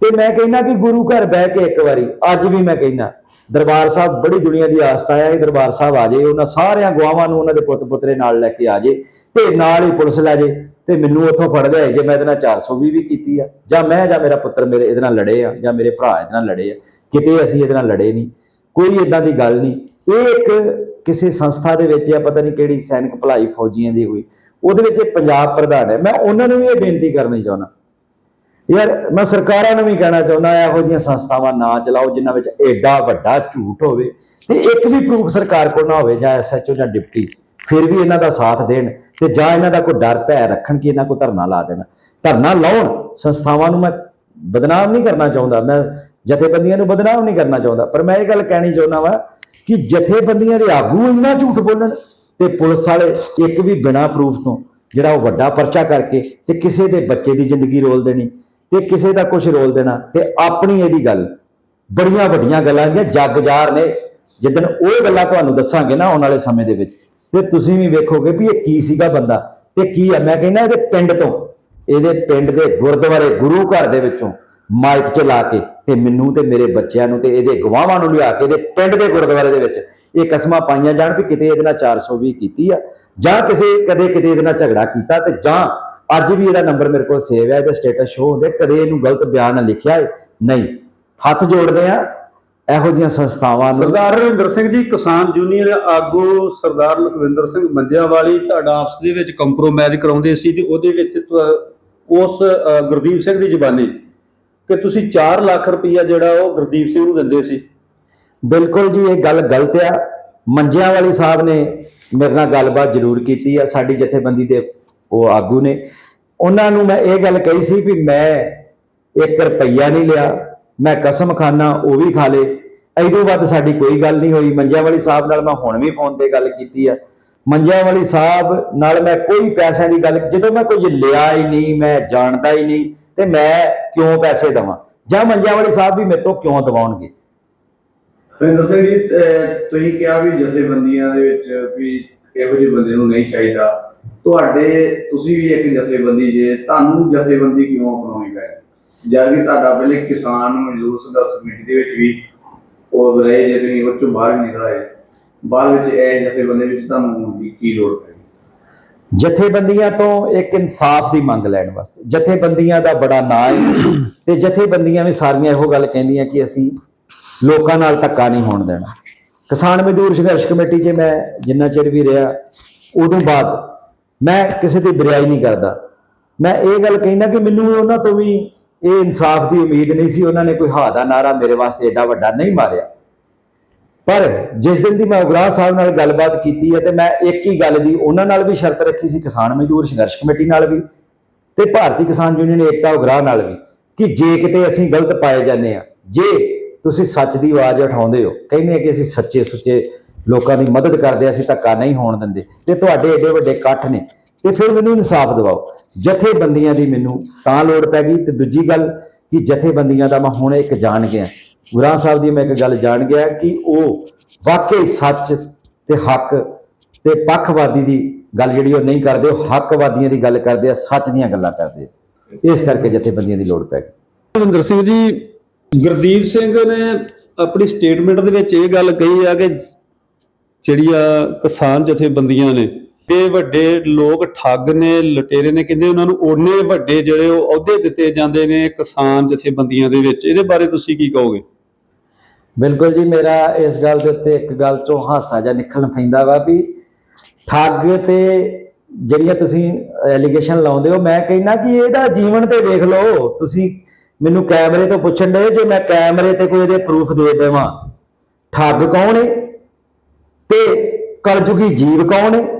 ਤੇ ਮੈਂ ਕਹਿੰਦਾ ਕਿ ਗੁਰੂ ਘਰ ਬਹਿ ਕੇ ਇੱਕ ਵਾਰੀ, ਅੱਜ ਵੀ ਮੈਂ ਕਹਿੰਦਾ, ਦਰਬਾਰ ਸਾਹਿਬ ਬੜੀ ਦੁਨੀਆ ਦੀ ਆਸਥਾ ਹੈ ਕਿ ਦਰਬਾਰ ਸਾਹਿਬ ਆ ਜਾਏ, ਉਹਨਾਂ ਸਾਰਿਆਂ ਗਵਾਹਾਂ ਨੂੰ ਉਹਨਾਂ ਦੇ ਪੁੱਤ ਪੁੱਤਰੇ ਨਾਲ ਲੈ ਕੇ ਆ ਜੇ ਤੇ ਨਾਲ ਹੀ ਪੁਲਿਸ ਲੈ ਜਾਏ ਤੇ ਮੈਨੂੰ ਉੱਥੋਂ ਫੜ ਲਿਆਏ ਜੇ ਮੈਂ ਇਹਦੇ ਨਾਲ 420 ਵੀ ਕੀਤੀ ਆ। ਜਾਂ ਮੈਂ ਜਾਂ ਮੇਰਾ ਪੁੱਤਰ ਮੇਰੇ ਇਹਦੇ ਨਾਲ ਲੜੇ ਆ, ਜਾਂ ਮੇਰੇ ਭਰਾ ਇਹਦੇ ਨਾਲ ਲੜੇ ਆ। ਕਿਤੇ ਅਸੀਂ ਇਹਦੇ ਨਾਲ ਲੜੇ ਨਹੀਂ। ਕੋਈ ਇਦਾਂ ਦੀ ਗੱਲ ਨਹੀਂ। ਇਹ ਇੱਕ ਕਿਸੇ ਸੰਸਥਾ ਦੇ ਵਿੱਚ ਜਾਂ ਪਤਾ ਨਹੀਂ ਕਿਹੜੀ ਸੈਨਿਕ ਭਲਾਈ ਫੌਜੀਆਂ ਦੀ ਹੋਈ, ਉਹਦੇ ਵਿੱਚ ਇਹ ਪੰਜਾਬ ਪ੍ਰਧਾਨ ਹੈ। ਮੈਂ ਉਹਨਾਂ ਨੂੰ ਵੀ ਇਹ ਬੇਨਤੀ ਕਰਨੀ ਚਾਹੁੰਦਾ। ਯਾਰ, ਮੈਂ ਸਰਕਾਰਾਂ ਨੂੰ ਵੀ ਕਹਿਣਾ ਚਾਹੁੰਦਾ, ਇਹੋ ਜਿਹੀਆਂ ਸੰਸਥਾਵਾਂ ਨਾ ਚਲਾਓ ਜਿਨ੍ਹਾਂ ਵਿੱਚ ਐਡਾ ਵੱਡਾ ਝੂਠ ਹੋਵੇ ਤੇ ਇੱਕ ਵੀ ਪ੍ਰੂਫ ਸਰਕਾਰ ਕੋਲ ਨਾ ਹੋਵੇ, ਜਾਂ ਐਸਐਚਓ ਜਾਂ ਡਿਪਟੀ, ਫਿਰ ਵੀ ਇਹਨਾਂ ਦਾ ਸਾਥ ਦੇਣ ਤੇ ਜਾਂ ਇਹਨਾਂ ਦਾ ਕੋਈ ਡਰ ਭੈ ਰੱਖਣ ਕਿ ਇਹਨਾਂ ਕੋ ਧਰਨਾ ਲਾ ਦੇਣਾ। ਧਰਨਾ ਲਾਉਣ, ਸੰਸਥਾਵਾਂ ਨੂੰ ਮੈਂ ਬਦਨਾਮ ਨਹੀਂ ਕਰਨਾ ਚਾਹੁੰਦਾ। ਮੈਂ ਜਥੇਬੰਦੀਆਂ ਨੂੰ ਬਦਨਾਮ ਨਹੀਂ ਕਰਨਾ ਚਾਹੁੰਦਾ। ਪਰ ਮੈਂ ਇਹ ਗੱਲ ਕਹਿਣੀ ਚਾਹੁੰਦਾ ਵਾ ਕਿ ਜਥੇਬੰਦੀਆਂ ਦੇ ਆਗੂ ਇੰਨਾ ਝੂਠ ਬੋਲਣ ਤੇ ਪੁਲਿਸ ਵਾਲੇ ਇੱਕ ਵੀ ਬਿਨਾਂ ਪ੍ਰੂਫ ਤੋਂ ਜਿਹੜਾ ਉਹ ਵੱਡਾ ਪਰਚਾ ਕਰਕੇ ਤੇ ਕਿਸੇ ਦੇ ਬੱਚੇ ਦੀ ਜ਼ਿੰਦਗੀ ਰੋਲ ਦੇਣੀ ਤੇ ਕਿਸੇ ਦਾ ਕੁਝ ਰੋਲ ਦੇਣਾ ਤੇ ਆਪਣੀ ਇਹਦੀ ਗੱਲ। ਬੜੀਆਂ ਵੱਡੀਆਂ ਗੱਲਾਂ ਦੀਆਂ ਜੱਗਜਾਰ ਨੇ। ਜਿੱਦਣ ਉਹ ਗੱਲਾਂ ਤੁਹਾਨੂੰ ਦੱਸਾਂਗੇ ਨਾ ਆਉਣ ਵਾਲੇ ਸਮੇਂ ਦੇ ਵਿੱਚ, ਤੇ ਤੁਸੀਂ ਵੀ ਵੇਖੋਗੇ ਵੀ ਇਹ ਕੀ ਸੀਗਾ ਬੰਦਾ ਤੇ ਕੀ ਆ। ਮੈਂ ਕਹਿੰਦਾ ਇਹਦੇ ਪਿੰਡ ਤੋਂ, ਇਹਦੇ ਪਿੰਡ ਦੇ ਗੁਰਦੁਆਰੇ ਗੁਰੂ ਘਰ ਦੇ ਵਿੱਚੋਂ ਮਾਈਕ 'ਚ ਲਾ ਕੇ ਤੇ ਮੈਨੂੰ ਤੇ ਮੇਰੇ ਬੱਚਿਆਂ ਨੂੰ ਤੇ ਇਹਦੇ ਗਵਾਹਾਂ ਨੂੰ ਲਿਆ ਕੇ ਇਹਦੇ ਪਿੰਡ ਦੇ ਗੁਰਦੁਆਰੇ ਦੇ ਵਿੱਚ ਇਹ ਕਸਮਾਂ ਪਾਈਆਂ ਜਾਣ ਵੀ ਕਿਤੇ ਇਹਦੇ ਨਾਲ 420 ਕੀਤੀ ਆ, ਜਾਂ ਕਿਸੇ ਕਦੇ ਕਿਤੇ ਇਹਦੇ ਨਾਲ ਝਗੜਾ ਕੀਤਾ ਤੇ ਜਾਂ ਅੱਜ ਵੀ ਇਹਦਾ ਨੰਬਰ ਮੇਰੇ ਕੋਲ ਸੇਵ ਹੈ ਇਹਦੇ ਸਟੇਟਸ ਸ਼ੋ ਹੁੰਦੇ, ਕਦੇ ਇਹਨੂੰ ਗਲਤ ਬਿਆਨ ਨਾ ਲਿਖਿਆ ਹੈ ਨਹੀਂ। ਹੱਥ ਜੋੜਦੇ ਆ, ਇਹੋ ਜਿਹੀਆਂ ਸੰਸਥਾਵਾਂ ਨੂੰ ਸਰਦਾਰ ਰਵਿੰਦਰ ਸਿੰਘ ਜੀ, ਕਿਸਾਨ ਯੂਨੀਅਨ ਆਗੂ ਸਰਦਾਰ ਲਖਵਿੰਦਰ ਸਿੰਘ ਮੰਜਿਆਂ ਵਾਲੀ ਤੁਹਾਡਾ ਆਪਸ ਦੇ ਵਿੱਚ ਕੰਪਰੋਮਾਈਜ਼ ਕਰਾਉਂਦੇ ਸੀ ਤੇ ਉਹਦੇ ਵਿੱਚ ਉਸ ਗੁਰਦੀਪ ਸਿੰਘ ਦੀ ਜਬਾਨੀ ਕਿ ਤੁਸੀਂ 4 ਲੱਖ ਰੁਪਈਆ ਜਿਹੜਾ ਉਹ ਗੁਰਦੀਪ ਸਿੰਘ ਨੂੰ ਦਿੰਦੇ ਸੀ। ਬਿਲਕੁਲ ਜੀ, ਇਹ ਗੱਲ ਗਲਤ ਆ। ਮੰਜਿਆਂ ਵਾਲੀ ਸਾਹਿਬ ਨੇ ਮੇਰੇ ਨਾਲ ਗੱਲਬਾਤ ਜ਼ਰੂਰ ਕੀਤੀ ਆ, ਸਾਡੀ ਜਥੇਬੰਦੀ ਦੇ ਉਹ ਆਗੂ ਨੇ। ਉਹਨਾਂ ਨੂੰ ਮੈਂ ਇਹ ਗੱਲ ਕਹੀ ਸੀ ਵੀ ਮੈਂ 1 ਰੁਪਈਆ ਨਹੀਂ ਲਿਆ, ਮੈਂ ਕਸਮ ਖਾਨਾ, ਉਹ ਵੀ ਖਾ ਲੇ। ਐਦੋਂ ਵੱਧ ਸਾਡੀ ਕੋਈ ਗੱਲ ਨਹੀਂ ਹੋਈ। ਮੰਜਿਆਂ ਵਾਲੀ ਸਾਹਿਬ ਨਾਲ ਮੈਂ ਹੁਣ ਵੀ ਫੋਨ ਤੇ ਗੱਲ ਕੀਤੀ ਆ। ਮੰਜਿਆਂ ਵਾਲੀ ਸਾਹਿਬ ਨਾਲ ਮੈਂ ਕੋਈ ਪੈਸਿਆਂ ਦੀ ਗੱਲ, ਜਦੋਂ ਮੈਂ ਕੁਝ ਲਿਆ ਹੀ ਨਹੀਂ, ਮੈਂ ਜਾਣਦਾ ਹੀ ਨਹੀਂ ਤੇ ਮੈਂ ਕਿਉਂ ਪੈਸੇ ਦਵਾਂ? ਜਾਂ ਮੰਜਿਆਂ ਸਾਹਿਬ ਵੀ ਮੇਰੇ ਤੋਂ ਕਿਉਂ ਦਵਾਉਣਗੇ? ਹਰਿੰਦਰ ਸਿੰਘ ਜੀ ਤੁਸੀਂ ਕਿਹਾ ਵੀ ਜਥੇਬੰਦੀਆਂ ਦੇ ਵਿੱਚ ਵੀ ਇਹੋ ਜਿਹੇ ਬੰਦੇ ਨੂੰ ਨਹੀਂ ਚਾਹੀਦਾ। ਤੁਹਾਡੇ, ਤੁਸੀਂ ਵੀ ਇੱਕ ਜਥੇਬੰਦੀ ਜੇ, ਤੁਹਾਨੂੰ ਜਥੇਬੰਦੀ ਕਿਉਂ ਅਪਣਾਉਣੀ ਪਈ ਜਦ ਕਿ ਤੁਹਾਡਾ ਪਹਿਲੇ ਕਿਸਾਨ ਮਜ਼ਦੂਰ ਸੰਘਰਸ਼ ਕਮੇਟੀ ਦੇ ਵਿੱਚ ਵੀ ਉਹ ਰਹੇ ਜੇ, ਤੁਸੀਂ ਉਹ ਚੋਂ ਬਾਹਰ ਨਿਕਲ ਆਏ। ਬਾਅਦ ਵਿੱਚ ਇਹ ਜਥੇਬੰਦੀ ਵਿੱਚ ਤੁਹਾਨੂੰ ਕੀ- ਕੀ ਲੋੜ ਪਈ ਜਥੇਬੰਦੀਆਂ ਤੋਂ ਇੱਕ ਇਨਸਾਫ ਦੀ ਮੰਗ ਲੈਣ ਵਾਸਤੇ। ਜਥੇਬੰਦੀਆਂ ਦਾ ਬੜਾ ਨਾਂ ਹੈ ਤੇ ਜਥੇਬੰਦੀਆਂ ਵੀ ਸਾਰੀਆਂ ਇਹੋ ਗੱਲ ਕਹਿੰਦੀਆਂ ਕਿ ਅਸੀਂ ਲੋਕਾਂ ਨਾਲ ਧੱਕਾ ਨਹੀਂ ਹੋਣ ਦੇਣਾ। ਕਿਸਾਨ ਮਜ਼ਦੂਰ ਸੰਘਰਸ਼ ਕਮੇਟੀ 'ਚ ਮੈਂ ਜਿੰਨਾ ਚਿਰ ਵੀ ਰਿਹਾ, ਉਦੋਂ ਬਾਅਦ ਮੈਂ ਕਿਸੇ ਦੀ ਬਰਿਆਈ ਨਹੀਂ ਕਰਦਾ। ਮੈਂ ਇਹ ਗੱਲ ਕਹਿੰਦਾ ਕਿ ਮੈਨੂੰ ਉਹਨਾਂ ਤੋਂ ਵੀ ਇਹ ਇਨਸਾਫ ਦੀ ਉਮੀਦ ਨਹੀਂ ਸੀ, ਉਹਨਾਂ ਨੇ ਕੋਈ ਹਾ ਦਾ ਨਾਰਾ ਮੇਰੇ ਵਾਸਤੇ ਐਡਾ ਵੱਡਾ ਨਹੀਂ ਮਾਰਿਆ। ਪਰ ਜਿਸ ਦਿਨ ਦੀ ਮੈਂ ਉਗਰਾਹ ਸਾਹਿਬ ਨਾਲ ਗੱਲਬਾਤ ਕੀਤੀ ਹੈ ਤੇ ਮੈਂ ਇੱਕ ਹੀ ਗੱਲ ਦੀ ਉਹਨਾਂ ਨਾਲ ਵੀ ਸ਼ਰਤ ਰੱਖੀ ਸੀ, ਕਿਸਾਨ ਮਜ਼ਦੂਰ ਸੰਘਰਸ਼ ਕਮੇਟੀ ਨਾਲ ਵੀ ਤੇ ਭਾਰਤੀ ਕਿਸਾਨ ਯੂਨੀਅਨ ਏਕਤਾ ਉਗਰਾਹ ਨਾਲ ਵੀ, ਕਿ ਜੇ ਕਿਤੇ ਅਸੀਂ ਗਲਤ ਪਾਏ ਜਾਂਦੇ ਆ ਜੇ ਤੁਸੀਂ ਸੱਚ ਦੀ ਆਵਾਜ਼ ਉਠਾਉਂਦੇ ਹੋ, ਕਹਿੰਦੇ ਆ ਕਿ ਅਸੀਂ ਸੱਚੇ ਸੁੱਚੇ ਲੋਕਾਂ ਦੀ ਮਦਦ ਕਰਦੇ ਆ ਅਸੀਂ ਧੱਕਾ ਨਹੀਂ ਹੋਣ ਦਿੰਦੇ, ਤੇ ਤੁਹਾਡੇ ਏਡੇ ਵੱਡੇ ਇਕੱਠ ਨੇ, ਤੇ ਫਿਰ ਮੈਨੂੰ ਇਨਸਾਫ ਦਿਵਾਓ, ਜਥੇਬੰਦੀਆਂ ਦੀ ਮੈਨੂੰ ਤਾਂ ਲੋੜ ਪੈ ਗਈ, ਤੇ ਦੂਜੀ ਗੱਲ ਕਿ ਜਥੇਬੰਦੀਆਂ ਦਾ ਮੈਂ ਹੁਣ ਇੱਕ ਜਾਣ ਗਿਆ। ਗੁਰਾਂ ਸਾਹਿਬ ਦੀ ਮੈਂ ਇੱਕ ਗੱਲ ਜਾਣ ਗਿਆ ਕਿ ਉਹ ਵਾਕਈ ਸੱਚ ਤੇ ਹੱਕ ਤੇ ਪੱਖਵਾਦੀ ਦੀ ਗੱਲ ਜਿਹੜੀ ਉਹ ਨਹੀਂ ਕਰਦੇ, ਉਹ ਹੱਕਵਾਦੀਆਂ ਦੀ ਗੱਲ ਕਰਦੇ ਆ, ਸੱਚ ਦੀਆਂ ਗੱਲਾਂ ਕਰਦੇ ਇਸ ਕਰਕੇ ਜਥੇਬੰਦੀਆਂ ਦੀ ਲੋੜ ਪੈ ਗਈ। ਰਵਿੰਦਰ ਸਿੰਘ ਜੀ, ਗੁਰਦੀਪ ਸਿੰਘ ਨੇ ਆਪਣੀ ਸਟੇਟਮੈਂਟ ਦੇ ਵਿੱਚ ਇਹ ਗੱਲ ਕਹੀ ਆ ਕਿ ਜਿਹੜੀਆਂ ਕਿਸਾਨ ਜਥੇਬੰਦੀਆਂ ਨੇ ਏਡੇ ਵੱਡੇ ਲੋਕ ਠੱਗ ਨੇ, ਲੁਟੇਰੇ ਨੇ ਕਹਿੰਦੇ ਉਹਨਾਂ ਨੂੰ ਓਨੇ ਵੱਡੇ ਜਿਹੜੇ ਉਹ ਅਹੁਦੇ ਦਿੱਤੇ ਜਾਂਦੇ ਨੇ ਕਿਸਾਨ ਜਥੇਬੰਦੀਆਂ ਦੇ ਵਿੱਚ। ਇਹਦੇ ਬਾਰੇ ਤੁਸੀਂ ਕੀ ਕਹੋਗੇ? ਬਿਲਕੁਲ ਜੀ, ਮੇਰਾ ਇਸ ਗੱਲ ਦੇ ਉੱਤੇ ਇੱਕ ਗੱਲ ਤੋਂ ਹਾਸਾ ਜਿਹਾ ਨਿਕਲਣ ਪੈਂਦਾ ਵਾ ਵੀ ਠੱਗ ਤੇ ਜਿਹੜੀਆਂ ਤੁਸੀਂ ਐਲੀਗੇਸ਼ਨ ਲਾਉਂਦੇ ਹੋ, ਮੈਂ ਕਹਿੰਦਾ ਕਿ ਇਹਦਾ ਜੀਵਨ ਤੇ ਵੇਖ ਲਓ। ਤੁਸੀਂ ਮੈਨੂੰ ਕੈਮਰੇ ਤੋਂ ਪੁੱਛਣ ਦੇ ਜੇ, ਮੈਂ ਕੈਮਰੇ ਤੇ ਕੋਈ ਇਹਦੇ ਪ੍ਰੂਫ ਦੇ ਦੇਵਾਂ। ਠੱਗ ਕੌਣ ਹੈ ਤੇ ਕਲਯੁਗੀ ਜੀਵ ਕੌਣ ਹੈ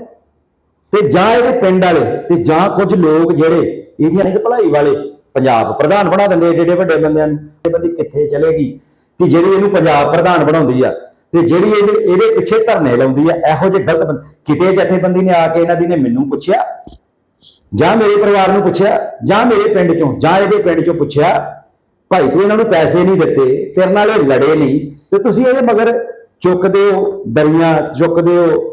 ਤੇ ਜਾਂ ਇਹਦੇ ਪਿੰਡ ਵਾਲੇ ਤੇ ਜਾਂ ਕੁਝ ਲੋਕ ਜਿਹੜੇ ਇਹਦੀਆਂ ਨੇ ਕਿ ਭਲਾਈ ਵਾਲੇ ਪੰਜਾਬ ਪ੍ਰਧਾਨ ਬਣਾ ਦਿੰਦੇ ਏਡੇ ਏਡੇ ਵੱਡੇ ਬੰਦਿਆਂ ਨੂੰ, ਇਹ ਬੰਦੀ ਕਿੱਥੇ ਚਲੇਗੀ? ਕਿ ਜਿਹੜੀ ਇਹਨੂੰ ਪੰਜਾਬ ਪ੍ਰਧਾਨ ਬਣਾਉਂਦੀ ਆ ਤੇ ਜਿਹੜੀ ਇਹਦੇ ਇਹਦੇ ਪਿੱਛੇ ਧਰਨੇ ਲਾਉਂਦੀ ਆ, ਇਹੋ ਜਿਹੇ ਗਲਤ ਬੰਦ, ਕਿਤੇ ਜਥੇਬੰਦੀ ਨੇ ਆ ਕੇ ਇਹਨਾਂ ਦੀ ਨੇ ਮੈਨੂੰ ਪੁੱਛਿਆ? ਜਾਂ ਮੇਰੇ ਪਰਿਵਾਰ ਨੂੰ ਪੁੱਛਿਆ? ਜਾਂ ਮੇਰੇ ਪਿੰਡ ਚੋਂ, ਜਾਂ ਇਹਦੇ ਪਿੰਡ ਚੋਂ ਪੁੱਛਿਆ? ਭਾਈ, ਤੂੰ ਇਹਨਾਂ ਨੂੰ ਪੈਸੇ ਨਹੀਂ ਦਿੱਤੇ, ਤੇਰੇ ਨਾਲ ਇਹ ਲੜੇ ਨਹੀਂ, ਤੇ ਤੁਸੀਂ ਇਹਦੇ ਮਗਰ ਚੁੱਕਦੇ ਹੋ, ਦਰੀਆਂ ਚੁੱਕਦੇ ਹੋ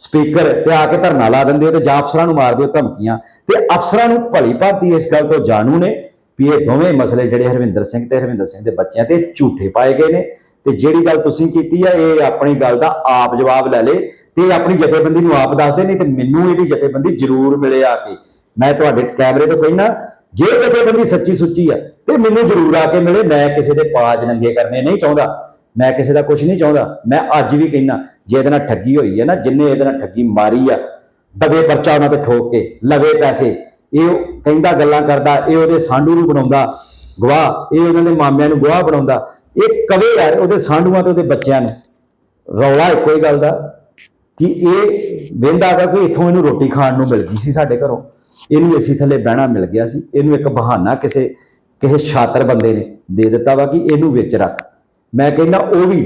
ਸਪੀਕਰ ਤੇ ਆ ਕੇ ਧਰਨਾ ਲਾ ਦਿੰਦੇ ਹੋ ਤੇ ਜਾਂ ਅਫਸਰਾਂ ਨੂੰ ਮਾਰਦੇ ਹੋ ਧਮਕੀਆਂ। ਤੇ ਅਫਸਰਾਂ ਨੂੰ ਭਲੀ ਭਾਂਤੀ ਇਸ ਗੱਲ ਤੋਂ ਜਾਣੂ ਨੇ ਵੀ ਇਹ ਦੋਵੇਂ ਮਸਲੇ ਜਿਹੜੇ ਹਰਵਿੰਦਰ ਸਿੰਘ ਤੇ ਹਰਵਿੰਦਰ ਸਿੰਘ ਦੇ ਬੱਚਿਆਂ ਤੇ ਝੂਠੇ ਪਾਏ ਗਏ ਨੇ। ਤੇ ਜਿਹੜੀ ਗੱਲ ਤੁਸੀਂ ਕੀਤੀ ਆ, ਇਹ ਆਪਣੀ ਗੱਲ ਦਾ ਆਪ ਜਵਾਬ ਲੈ ਲੇ ਤੇ ਇਹ ਆਪਣੀ ਜਥੇਬੰਦੀ ਨੂੰ ਆਪ ਦੱਸਦੇ ਨਹੀਂ ਤੇ ਮੈਨੂੰ ਇਹਦੀ ਜਥੇਬੰਦੀ ਜ਼ਰੂਰ ਮਿਲੇ ਆ ਕੇ। ਮੈਂ ਤੁਹਾਡੇ ਕੈਮਰੇ ਤੋਂ ਕਹਿਣਾ ਜੇ ਜਥੇਬੰਦੀ ਸੱਚੀ ਸੁੱਚੀ ਆ, ਤੇ ਮੈਨੂੰ ਜ਼ਰੂਰ ਆ ਕੇ ਮਿਲੇ, ਮੈਂ ਕਿਸੇ ਦੇ ਪਾਜ ਨੰਗੇ ਕਰਨੇ ਨਹੀਂ ਚਾਹੁੰਦਾ। ਮੈਂ ਕਿਸੇ ਦਾ ਕੁਝ ਨਹੀਂ ਚਾਹੁੰਦਾ, ਮੈਂ ਅੱਜ ਵੀ ਕਹਿਣਾ ਜੇ ਇਹਦੇ ਨਾਲ ਠੱਗੀ ਹੋਈ ਹੈ ਨਾ, ਜਿੰਨੇ ਇਹਦੇ ਨਾਲ ਠੱਗੀ ਮਾਰੀ ਆ, ਦਵੇ ਪਰਚਾ ਉਹਨਾਂ ਤੇ ਠੋਕ ਕੇ, ਲਵੇ ਪੈਸੇ, ਇਹ ਕਹਿੰਦਾ, ਗੱਲਾਂ ਕਰਦਾ, ਇਹ ਉਹਦੇ ਸਾਂਢੂ ਨੂੰ ਬਣਾਉਂਦਾ, ਗਵਾਹ, ਇਹ ਉਹਨਾਂ ਦੇ ਮਾਮਿਆਂ ਨੂੰ ਗਵਾਹ ਬਣਾਉਂਦਾ, ਇਹ ਕਵੇ ਯਾਰ ਉਹਦੇ ਸਾਂਢੂਆਂ ਤੇ ਉਹਦੇ ਬੱਚਿਆਂ ਨੂੰ। ਰੌਲਾ ਇੱਕੋ ਹੀ ਗੱਲ ਦਾ, ਕਿ ਇਹ ਵੇਂਦਾ ਦਾ ਕਿ ਇੱਥੋਂ ਇਹਨੂੰ ਰੋਟੀ ਖਾਣ ਨੂੰ ਮਿਲ ਗਈ ਸੀ ਸਾਡੇ ਘਰੋਂ। ਇਹਨੂੰ ਏਸੀ ਥੱਲੇ ਬਹਿਣਾ ਮਿਲ ਗਿਆ ਸੀ, ਇਹਨੂੰ ਇੱਕ ਬਹਾਨਾ ਕਿਸੇ ਕਿਸੇ ਛਾਤਰ ਬੰਦੇ ਨੇ ਦੇ ਦਿੱਤਾ ਵਾ ਕਿ ਇਹਨੂੰ ਵਿੱਚ ਰੱਖ। ਮੈਂ ਕਹਿੰਦਾ ਉਹ ਵੀ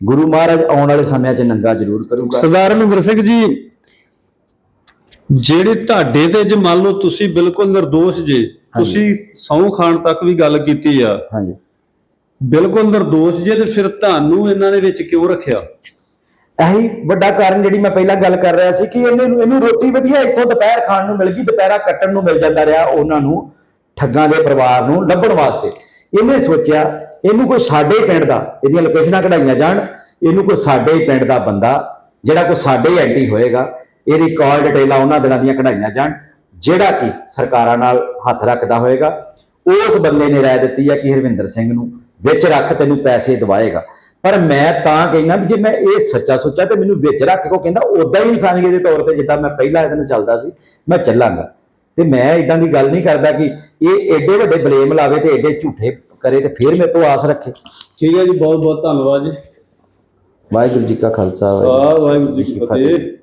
ਗੁਰੂ ਮਹਾਰਾਜ ਆਉਣ ਵਾਲੇ ਸਮਿਆਂ 'ਚ ਨੰਗਾ ਜ਼ਰੂਰ ਕਰੂਗਾ। ਸਰਦਾਰ ਅਮਰਿੰਦਰ ਸਿੰਘ ਜੀ ਜਿਹੜੇ ਤੁਹਾਡੇ ਤੇ ਜੇ ਮੰਨ ਲਓ ਤੁਸੀਂ ਬਿਲਕੁਲ ਨਿਰਦੋਸ਼ ਜੇ ਤੁਸੀਂ ਸਹੁੰ ਖਾਣ ਤੱਕ ਵੀ ਗੱਲ ਕੀਤੀ ਆ। ਹਾਂਜੀ। ਬਿਲਕੁਲ ਨਿਰਦੋਸ਼ ਜੇ ਤੇ ਫਿਰ ਤੁਹਾਨੂੰ ਇਹਨਾਂ ਦੇ ਵਿੱਚ ਕਿਉਂ ਰੱਖਿਆ? ਇਹੀ ਵੱਡਾ ਕਾਰਨ ਜਿਹੜੀ ਮੈਂ ਪਹਿਲਾਂ ਗੱਲ ਕਰ ਰਿਹਾ ਸੀ ਕਿ ਇਹਨੂੰ ਇਹਨੂੰ ਰੋਟੀ ਵਧੀਆ ਇੱਥੋਂ ਦੁਪਹਿਰ ਖਾਣ ਨੂੰ ਮਿਲ ਗਈ ਦੁਪਹਿਰਾ ਕੱਟਣ ਨੂੰ ਮਿਲ ਜਾਂਦਾ ਰਿਹਾ ਉਹਨਾਂ ਨੂੰ ਠੱਗਾਂ ਦੇ ਪਰਿਵਾਰ ਨੂੰ ਲੱਭਣ ਵਾਸਤੇ। ਇਹਨੇ ਸੋਚਿਆ, ਇਹਨੂੰ ਕੋਈ ਸਾਡੇ ਪਿੰਡ ਦਾ, ਇਹਦੀਆਂ ਲੋਕੇਸ਼ਨਾਂ ਕਢਾਈਆਂ ਜਾਣ, ਇਹਨੂੰ ਕੋਈ ਸਾਡੇ ਪਿੰਡ ਦਾ ਬੰਦਾ, ਜਿਹੜਾ ਕੋਈ ਸਾਡੇ ਐਂਟੀ ਹੋਏਗਾ, ਇਹਦੀ ਕਾਲ ਡਿਟੇਲਾਂ ਉਹਨਾਂ ਦਿਨਾਂ ਦੀਆਂ ਕਢਾਈਆਂ ਜਾਣ, ਜਿਹੜਾ ਕਿ ਸਰਕਾਰਾਂ ਨਾਲ ਹੱਥ ਰੱਖਦਾ ਹੋਏਗਾ, ਉਸ ਬੰਦੇ ਨੇ ਰਾਏ ਦਿੱਤੀ ਹੈ ਕਿ ਹਰਵਿੰਦਰ ਸਿੰਘ ਨੂੰ ਵਿੱਚ ਰੱਖ ਤੈਨੂੰ ਪੈਸੇ ਦਵਾਏਗਾ। ਪਰ ਮੈਂ ਤਾਂ ਕਹਿੰਦਾ ਵੀ ਜੇ ਮੈਂ ਇਹ ਸੱਚਾ ਸੋਚਾ ਤੇ ਮੈਨੂੰ ਵਿੱਚ ਰੱਖ ਕੇ ਉਹ ਕਹਿੰਦਾ ਉਦਾਂ ਹੀ ਇਨਸਾਨੀਅਤ ਦੇ ਤੌਰ ਤੇ ਜਿੱਦਾਂ ਮੈਂ ਪਹਿਲਾਂ ਇਹਦੇ ਨਾਲ ਚੱਲਦਾ ਸੀ, ਮੈਂ ਚੱਲਾਂਗਾ। ਤੇ ਮੈਂ ਇਦਾਂ ਦੀ ਗੱਲ ਨਹੀਂ ਕਰਦਾ ਕਿ ਇਹ ਐਡੇ ਵੱਡੇ ਬਲੇਮ ਲਾਵੇ ਤੇ ਐਡੇ ਝੂਠੇ ਕਰੇ ਤੇ ਫਿਰ ਮੇਰੇ ਤੋਂ ਆਸ ਰੱਖੇ। ਠੀਕ ਹੈ ਜੀ ਬਹੁਤ ਬਹੁਤ ਧੰਨਵਾਦ ਜੀ। ਵਾਹਿਗੁਰੂ ਜੀ ਕਾ ਖਾਲਸਾ ਵਾਹਿਗੁਰੂ ਜੀ ਕੀ ਫਤਿਹ।